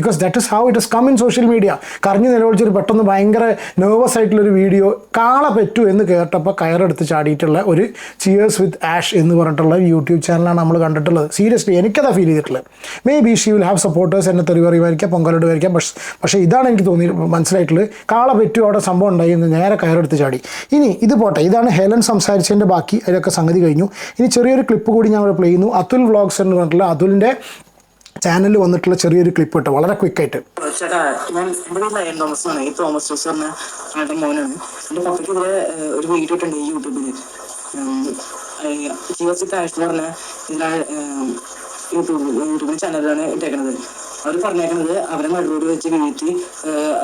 Because that is how it is come in social media കറിഞ്ഞ് നിലവിളിച്ചൊരു പെട്ടെന്ന് ഭയങ്കര നെർവസ് ആയിട്ടുള്ളൊരു വീഡിയോ കാള പറ്റൂ എന്ന് കേട്ടപ്പോൾ കയറെടുത്ത് ചാടിയിട്ടുള്ള ഒരു ചിയേഴ്സ് വിത്ത് ആഷ് എന്ന് പറഞ്ഞിട്ടുള്ള യൂട്യൂബ് ചാനലാണ് നമ്മൾ കണ്ടിട്ടുള്ളത്. സീരിയസ്ലി എനിക്കതാ ഫീൽ ചെയ്തിട്ടുള്ളത്. Maybe she will have supporters എന്നെ തെറി പറയുമായിരിക്കാം വരയ്ക്കാം പക്ഷേ പക്ഷേ ഇതാണ് എനിക്ക് തോന്നി മനസ്സിലായിട്ടുള്ളത്. കാള പറ്റൂ അവിടെ സംഭവം ഉണ്ടായി എന്ന് നേരെ കയറെടുത്ത് ചാടി. ഇനി ഇത് പോട്ടെ ഇതാണ് ഹെലൻ സംസാരിച്ചതിന്റെ ബാക്കി അതിലൊക്കെ സംഗതി കഴിഞ്ഞു. ഇനി ചെറിയൊരു ക്ലിപ്പ് കൂടി ഞാൻ ഇവിടെ പ്ലേ ചെയ്യുന്നു. അതുൽ വ്ളോഗ്സ് എന്ന് പറഞ്ഞിട്ടുള്ള അതുലിന്റെ ചാനലിൽ വന്നിട്ടുള്ള ചെറിയൊരു ക്ലിപ്പ് കേട്ടോ. വളരെ ക്വിക്കായിട്ട് ചേട്ടാ ഞാൻ ഈ തോമസ് ഒരു വീഡിയോ ഈ യൂട്യൂബിൽ ജീവസി ഇതിനാ യൂട്യൂബ് ചാനലാണ് അവർ പറഞ്ഞേക്കുന്നത് അവരെ മറുപടി വെച്ച് വീഴ്ത്തി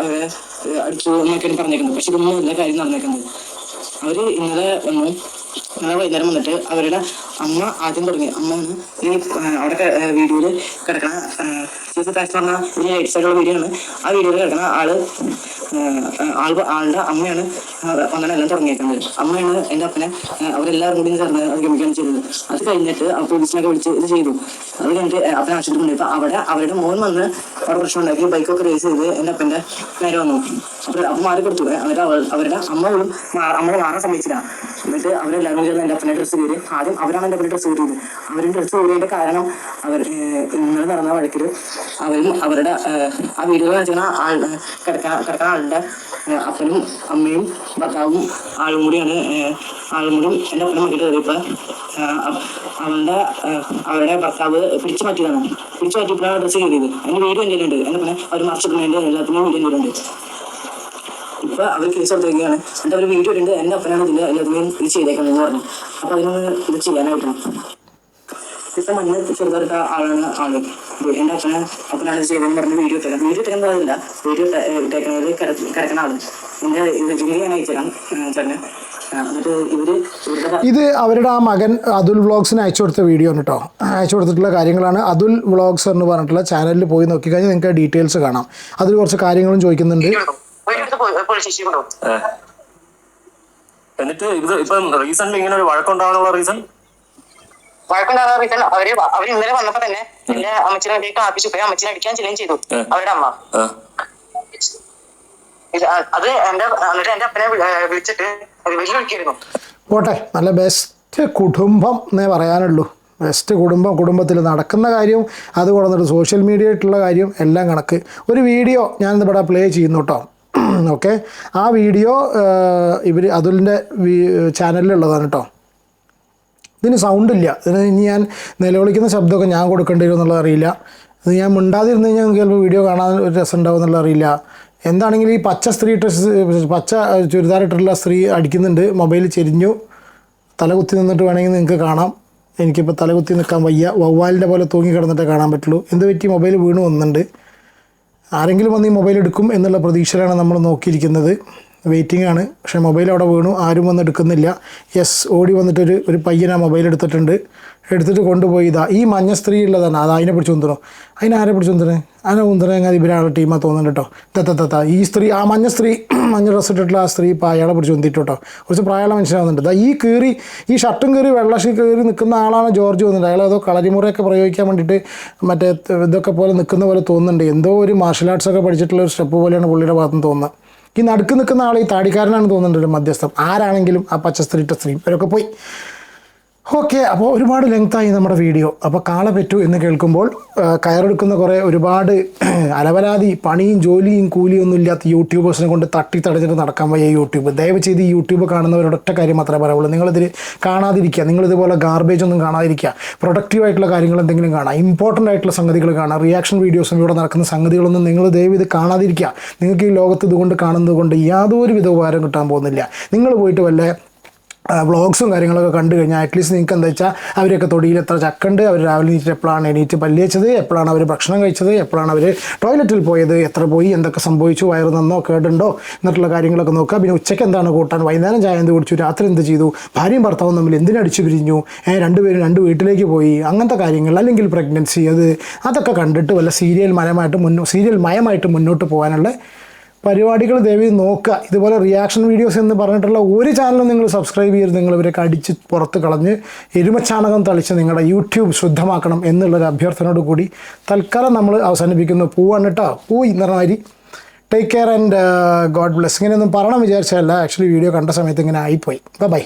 അവരെ അടിച്ചു എന്നൊക്കെയാണ് പറഞ്ഞേക്കുന്നത് പക്ഷെ ഇതൊന്നും എല്ലാ കാര്യം നടന്നേക്കുന്നത് അവർ ഇന്നലെ വന്നു. ഇന്നലെ വൈകുന്നേരം വന്നിട്ട് അവരുടെ അമ്മ ആദ്യം തുടങ്ങി. അമ്മയാണ് ഈ അവിടെ വീഡിയോയിൽ കിടക്കണ ചീഫ് കാസ്റ്റ് പറഞ്ഞ ഒരു റൈറ്റ് സൈഡുള്ള വീഡിയോ ആണ് ആ വീഡിയോയിൽ കിടക്കണ ആൾ ആൾ ആളുടെ അമ്മയാണ് ഒന്നാണ് എല്ലാം തുടങ്ങിയേക്കുന്നത്. അമ്മയാണ് എന്റെ അപ്പനെ അവരെല്ലാവരും കൂടി ചേർന്ന് അത് ഗമിക്കാണ് ചെയ്തത്. അത് കഴിഞ്ഞിട്ട് പോലീസിനൊക്കെ വിളിച്ച് ഇത് ചെയ്തു. അത് കഴിഞ്ഞിട്ട് അപ്പനെ ആശുപത്രി കൊണ്ടുപോയി. അവിടെ അവരുടെ മോൻ വന്ന് അവിടെ പ്രശ്നം ഉണ്ടാക്കി ബൈക്കൊക്കെ റേസ് ചെയ്ത് എന്റെ അപ്പന്റെ നേരെ വന്നു. മാറി കൊടുത്തു അവൾ അവരുടെ അമ്മ പോലും മാ- അമ്മ മാറാൻ സമ്മതിച്ചില്ല. എന്നിട്ട് അവരെല്ലാവരും ചേർന്ന് എന്റെ അപ്പനെ ഡ്രസ്സ് കയറി. ആദ്യം അവരാണ് എന്റെ അപ്പനെ ഡ്രസ്സ് കയറിയത്. അവരുടെ ഡ്രസ്സ് കയറിയതിന്റെ കാരണം അവർ ഇന്നലെ നടന്ന വഴക്കിൽ അവരും അവരുടെ ആ വീഡിയോ വെച്ചാൽ ആൾ കിടക്കാൻ കിടക്കുന്ന ആളുടെ അപ്പനും അമ്മയും ഭർത്താവും ആളും കൂടിയാണ് ആളും കൂടി എന്റെ അപ്പനെ മറ്റു കയറിയപ്പോൾ അവളുടെ അവരുടെ ഭർത്താവ് പിടിച്ചു മാറ്റിയതാണ്. പിടിച്ചു മാറ്റിയപ്പോഴാണ് ഡ്രസ്സ് കയറിയത്. എന്റെ വീഡിയോ എന്റെ ഉണ്ട് എന്റെ അപ്പനെ അവർ മറിച്ചിടുന്നതിന്റെ എല്ലാത്തിനും വീഡിയോ എന്റെ ഉണ്ട് ഇപ്പൊ അവർ കേസ് കൊടുത്തിരിക്കുകയാണ് എന്നിട്ട് അവർ വീഡിയോ ഇട്ടുണ്ട് എന്റെ അപ്പനാണ് ഇതിന്റെ എല്ലാത്തിനെയും ഇത് ചെയ്തേക്കുന്നത് പറഞ്ഞു. അപ്പൊ അതിനൊന്ന് ഇത് ചെയ്യാനായിട്ടാണ് ഇപ്പൊ മഞ്ഞ ചെറുതായിട്ട് ആളാണ് ആൾ. എന്റെ അപ്പനെ അപ്പനാണ് ഇത് ചെയ്തതെന്ന് പറഞ്ഞ് വീഡിയോ ഇട്ടേക്കാം വീഡിയോ ഇട്ടേക്കുന്നതല്ല വീഡിയോ ഇട്ടേക്കുന്നത് കിടക്കുന്ന ആൾ. എന്റെ ഇത് ജില്ലി ഞാൻ ചേട്ടന് ഇത് അവരുടെ ആ മകൻ അതുൽ വ്ളോഗ്സിന് അയച്ചു കൊടുത്ത വീഡിയോ ആണ് കേട്ടോ അയച്ചു കൊടുത്തിട്ടുള്ള കാര്യങ്ങളാണ് അതുൽ വ്ളോഗ്സ് എന്ന് പറഞ്ഞിട്ടുള്ള ചാനലിൽ പോയി നോക്കിക്കഴിഞ്ഞാൽ നിങ്ങൾക്ക് ഡീറ്റെയിൽസ് കാണാം. അതിൽ കുറച്ച് കാര്യങ്ങളും ചോദിക്കുന്നുണ്ട്. എന്നിട്ട് ഇത് ഇപ്പം റീസെന്റ് ഇങ്ങനെ ഒരു വഴക്കുണ്ടാവാനുള്ള റീസൺ? വഴക്കുണ്ടാകാൻ റീസൺ അവർ അവർ ഇന്നലെ വന്നപ്പോ തന്നെ എന്റെ അമ്മച്ചിനെ വേണ്ടി ആപ്പിച്ചു പോയി. അമ്മച്ചിനെ അടിക്കാൻ ചെല്ലുകയും ചെയ്തു. അവരുടെ അമ്മ. അത് എന്റെ എന്നിട്ട് എന്റെ അപ്പനെ വിളിച്ചിട്ട് വെല്ലുവിളിക്കായിരുന്നു പോട്ടെ നല്ല ബെസ്റ്റ് കുടുംബം എന്നേ പറയാനുള്ളൂ. ബെസ്റ്റ് കുടുംബം കുടുംബത്തിൽ നടക്കുന്ന കാര്യവും അത് കൊടുത്തിട്ട് സോഷ്യൽ മീഡിയ ആയിട്ടുള്ള കാര്യവും എല്ലാം കണക്ക്. ഒരു വീഡിയോ ഞാൻ ഇവിടെ പ്ലേ ചെയ്യുന്നു കേട്ടോ ഓക്കെ ആ വീഡിയോ ഇവർ അതുലിന്റെ ചാനലിലുള്ളതാണ് കേട്ടോ ഇതിന് സൗണ്ട് ഇല്ല. ഇതിന് ഇനി ഞാൻ നിലവിളിക്കുന്ന ശബ്ദമൊക്കെ ഞാൻ കൊടുക്കേണ്ടി വരും എന്നുള്ളത് അറിയില്ല. ഇത് ഞാൻ മിണ്ടാതിരുന്ന് കഴിഞ്ഞാൽ ചിലപ്പോൾ വീഡിയോ കാണാൻ ഒരു രസം ഉണ്ടാവും എന്നുള്ളത് അറിയില്ല. എന്താണെങ്കിലും ഈ പച്ച സ്ത്രീ ഡ്രസ് പച്ച ചുരിദാർ ഇട്ടിട്ടുള്ള സ്ത്രീ അടിക്കുന്നുണ്ട്. മൊബൈൽ ചെരിഞ്ഞു. തലകുത്തി നിന്നിട്ട് വേണമെങ്കിൽ നിങ്ങൾക്ക് കാണാം. എനിക്കിപ്പോൾ തലകുത്തി നിൽക്കാൻ വയ്യ. വവ്വാലിന്റെ പോലെ തൂങ്ങി കിടന്നിട്ടേ കാണാൻ പറ്റുള്ളൂ. എന്ത് പറ്റി? മൊബൈൽ വീണ് വന്നിട്ടുണ്ട്. ആരെങ്കിലും വന്ന് ഈ മൊബൈൽ എടുക്കും എന്നുള്ള പ്രതീക്ഷയിലാണ് നമ്മൾ നോക്കിയിരിക്കുന്നത്. വെയിറ്റിംഗ് ആണ്. പക്ഷേ മൊബൈൽ അവിടെ വീണു. ആരും വന്ന് എടുക്കുന്നില്ല. യെസ് ഓടി വന്നിട്ടൊരു ഒരു പയ്യൻ ആ മൊബൈൽ എടുത്തിട്ടുണ്ട്. എടുത്തിട്ട് കൊണ്ടുപോയി. ഇതാ ഈ മഞ്ഞ സ്ത്രീ ഉള്ളതാണ്. അത് അതിനെ പിടിച്ച് ഉന്തണോ അതിനെ ആരെ പിടിച്ച് ഉന്തണേ അതിനെ ഉന്തണേ അങ്ങനെ ഇവരാളുടെ ടീമാ തോന്നുന്നുണ്ട് കേട്ടോ തത്ത ഈ സ്ത്രീ ആ മഞ്ഞ സ്ത്രീ മഞ്ഞ ഡ്രസ്സ് ഇട്ടിട്ടുള്ള ആ സ്ത്രീ ഇപ്പോൾ അയാളെ പിടിച്ച് ഉന്തിട്ട് കേട്ടോ കുറച്ച് പ്രായമുള്ള മനുഷ്യനാവുന്നുണ്ട്. ദാ ഈ കീറി ഈ ഷർട്ടും കീറി വെള്ളഷി കീറി നിൽക്കുന്ന ആളാണ് ജോർജ് തോന്നുന്നത് അയാൾ ഏതോ കളരിമുറയൊക്കെ പ്രയോഗിക്കാൻ വേണ്ടിയിട്ട് മറ്റേ ഇതൊക്കെ പോലെ നിൽക്കുന്ന പോലെ തോന്നുന്നുണ്ട്. എന്തോ ഒരു മാർഷൽ ആർട്സ് ഒക്കെ പഠിച്ചിട്ടുള്ള ഒരു സ്റ്റെപ്പ് പോലെയാണ് പുള്ളിയുടെ ഭാഗത്ത് നിന്ന് തോന്നുന്നത്. ഈ നടുക്ക് നിൽക്കുന്ന ആൾ ഈ താടിക്കാരനാണ് തോന്നുന്നുണ്ട് ഒരു മധ്യസ്ഥം. ആരാണെങ്കിലും ആ പച്ച സ്ത്രീ സ്ത്രീ. ഇവരൊക്കെ പോയി. ഓക്കെ അപ്പോൾ ഒരുപാട് ലെങ്തായി നമ്മുടെ വീഡിയോ അപ്പോൾ കാള പെറ്റു എന്ന് കേൾക്കുമ്പോൾ കയറെടുക്കുന്ന കുറേ ഒരുപാട് അലവലാതി പണിയും ജോലിയും കൂലിയും ഒന്നും ഇല്ലാത്ത യൂട്യൂബേഴ്സിനെ കൊണ്ട് തട്ടി തടഞ്ഞിട്ട് നടക്കാൻ വയ്യ യൂട്യൂബ്. ദയവ് ചെയ്ത് ഈ യൂട്യൂബ് കാണുന്നവരുടെ ഒറ്റ കാര്യം മാത്രമേ പറയുള്ളൂ നിങ്ങളിതിൽ കാണാതിരിക്കുക. നിങ്ങളിതുപോലെ ഗാർബേജ് ഒന്നും കാണാതിരിക്കുക. പ്രൊഡക്റ്റീവ് ആയിട്ടുള്ള കാര്യങ്ങൾ എന്തെങ്കിലും കാണാം. ഇമ്പോർട്ടന്റ് ആയിട്ടുള്ള സംഗതികൾ കാണാം. റിയാക്ഷൻ വീഡിയോസും ഇവിടെ നടക്കുന്ന സംഗതികളൊന്നും നിങ്ങൾ ദയവ് ഇത് കാണാതിരിക്കുക. നിങ്ങൾക്ക് ഈ ലോകത്ത് ഇതുകൊണ്ട് കാണുന്നത് കൊണ്ട് യാതൊരു വിധ ഉപകാരം കിട്ടാൻ പോകുന്നില്ല. നിങ്ങൾ പോയിട്ട് വല്ല വ്ളോഗ്സും കാര്യങ്ങളൊക്കെ കണ്ടു കഴിഞ്ഞാൽ അറ്റ്ലീസ്റ്റ് നിങ്ങൾക്ക് എന്താ വെച്ചാൽ അവരൊക്കെ തൊടിയിൽ എത്ര ചക്കുണ്ട് അവർ രാവിലെ എണീറ്റ് എപ്പോഴാണ് എണീറ്റ് പല്ലിയച്ചത് എപ്പോഴാണ് അവർ ഭക്ഷണം കഴിച്ചത് എപ്പോഴാണ് അവർ ടോയ്ലറ്റിൽ പോയത് എത്ര പോയി എന്തൊക്കെ സംഭവിച്ചു വയറ് നന്നോ കേടുണ്ടോ എന്നിട്ടുള്ള കാര്യങ്ങളൊക്കെ നോക്കുക. പിന്നെ ഉച്ചയ്ക്ക് എന്താണ് കൂട്ടാൻ? വൈകുന്നേരം ചായ എന്ത് കുടിച്ചു? രാത്രി എന്ത് ചെയ്തു? ഭാര്യയും ഭർത്താവും തമ്മിൽ എന്തിനടിച്ചു പിരിഞ്ഞു? രണ്ടുപേരും രണ്ട് വീട്ടിലേക്ക് പോയി. അങ്ങനത്തെ കാര്യങ്ങൾ അല്ലെങ്കിൽ പ്രഗ്നൻസി അത് അതൊക്കെ കണ്ടിട്ട് വല്ല സീരിയൽ മയമായിട്ട് മുന്നോ സീരിയൽ മയമായിട്ട് മുന്നോട്ട് പോകാനുള്ള പരിപാടികൾ ദയവ് നോക്കുക. ഇതുപോലെ റിയാക്ഷൻ വീഡിയോസ് എന്ന് പറഞ്ഞിട്ടുള്ള ഒരു ചാനലും നിങ്ങൾ സബ്സ്ക്രൈബ് ചെയ്ത് നിങ്ങൾ ഇവരൊക്കെ അടിച്ച് പുറത്ത് കളഞ്ഞ് എരുമച്ചാണകം തളിച്ച് നിങ്ങളുടെ യൂട്യൂബ് ശുദ്ധമാക്കണം എന്നുള്ളൊരു അഭ്യർത്ഥനയോട് കൂടി തൽക്കാലം നമ്മൾ അവസാനിപ്പിക്കുന്നു. പൂവാണ് കേട്ടോ പൂ ഇന്നറമാരി take care and God bless ഇങ്ങനെയൊന്നും പറയണം വിചാരിച്ചതല്ല. ആക്ച്വലി വീഡിയോ കണ്ട സമയത്ത് ഇങ്ങനെ ആയിപ്പോയി. ബൈ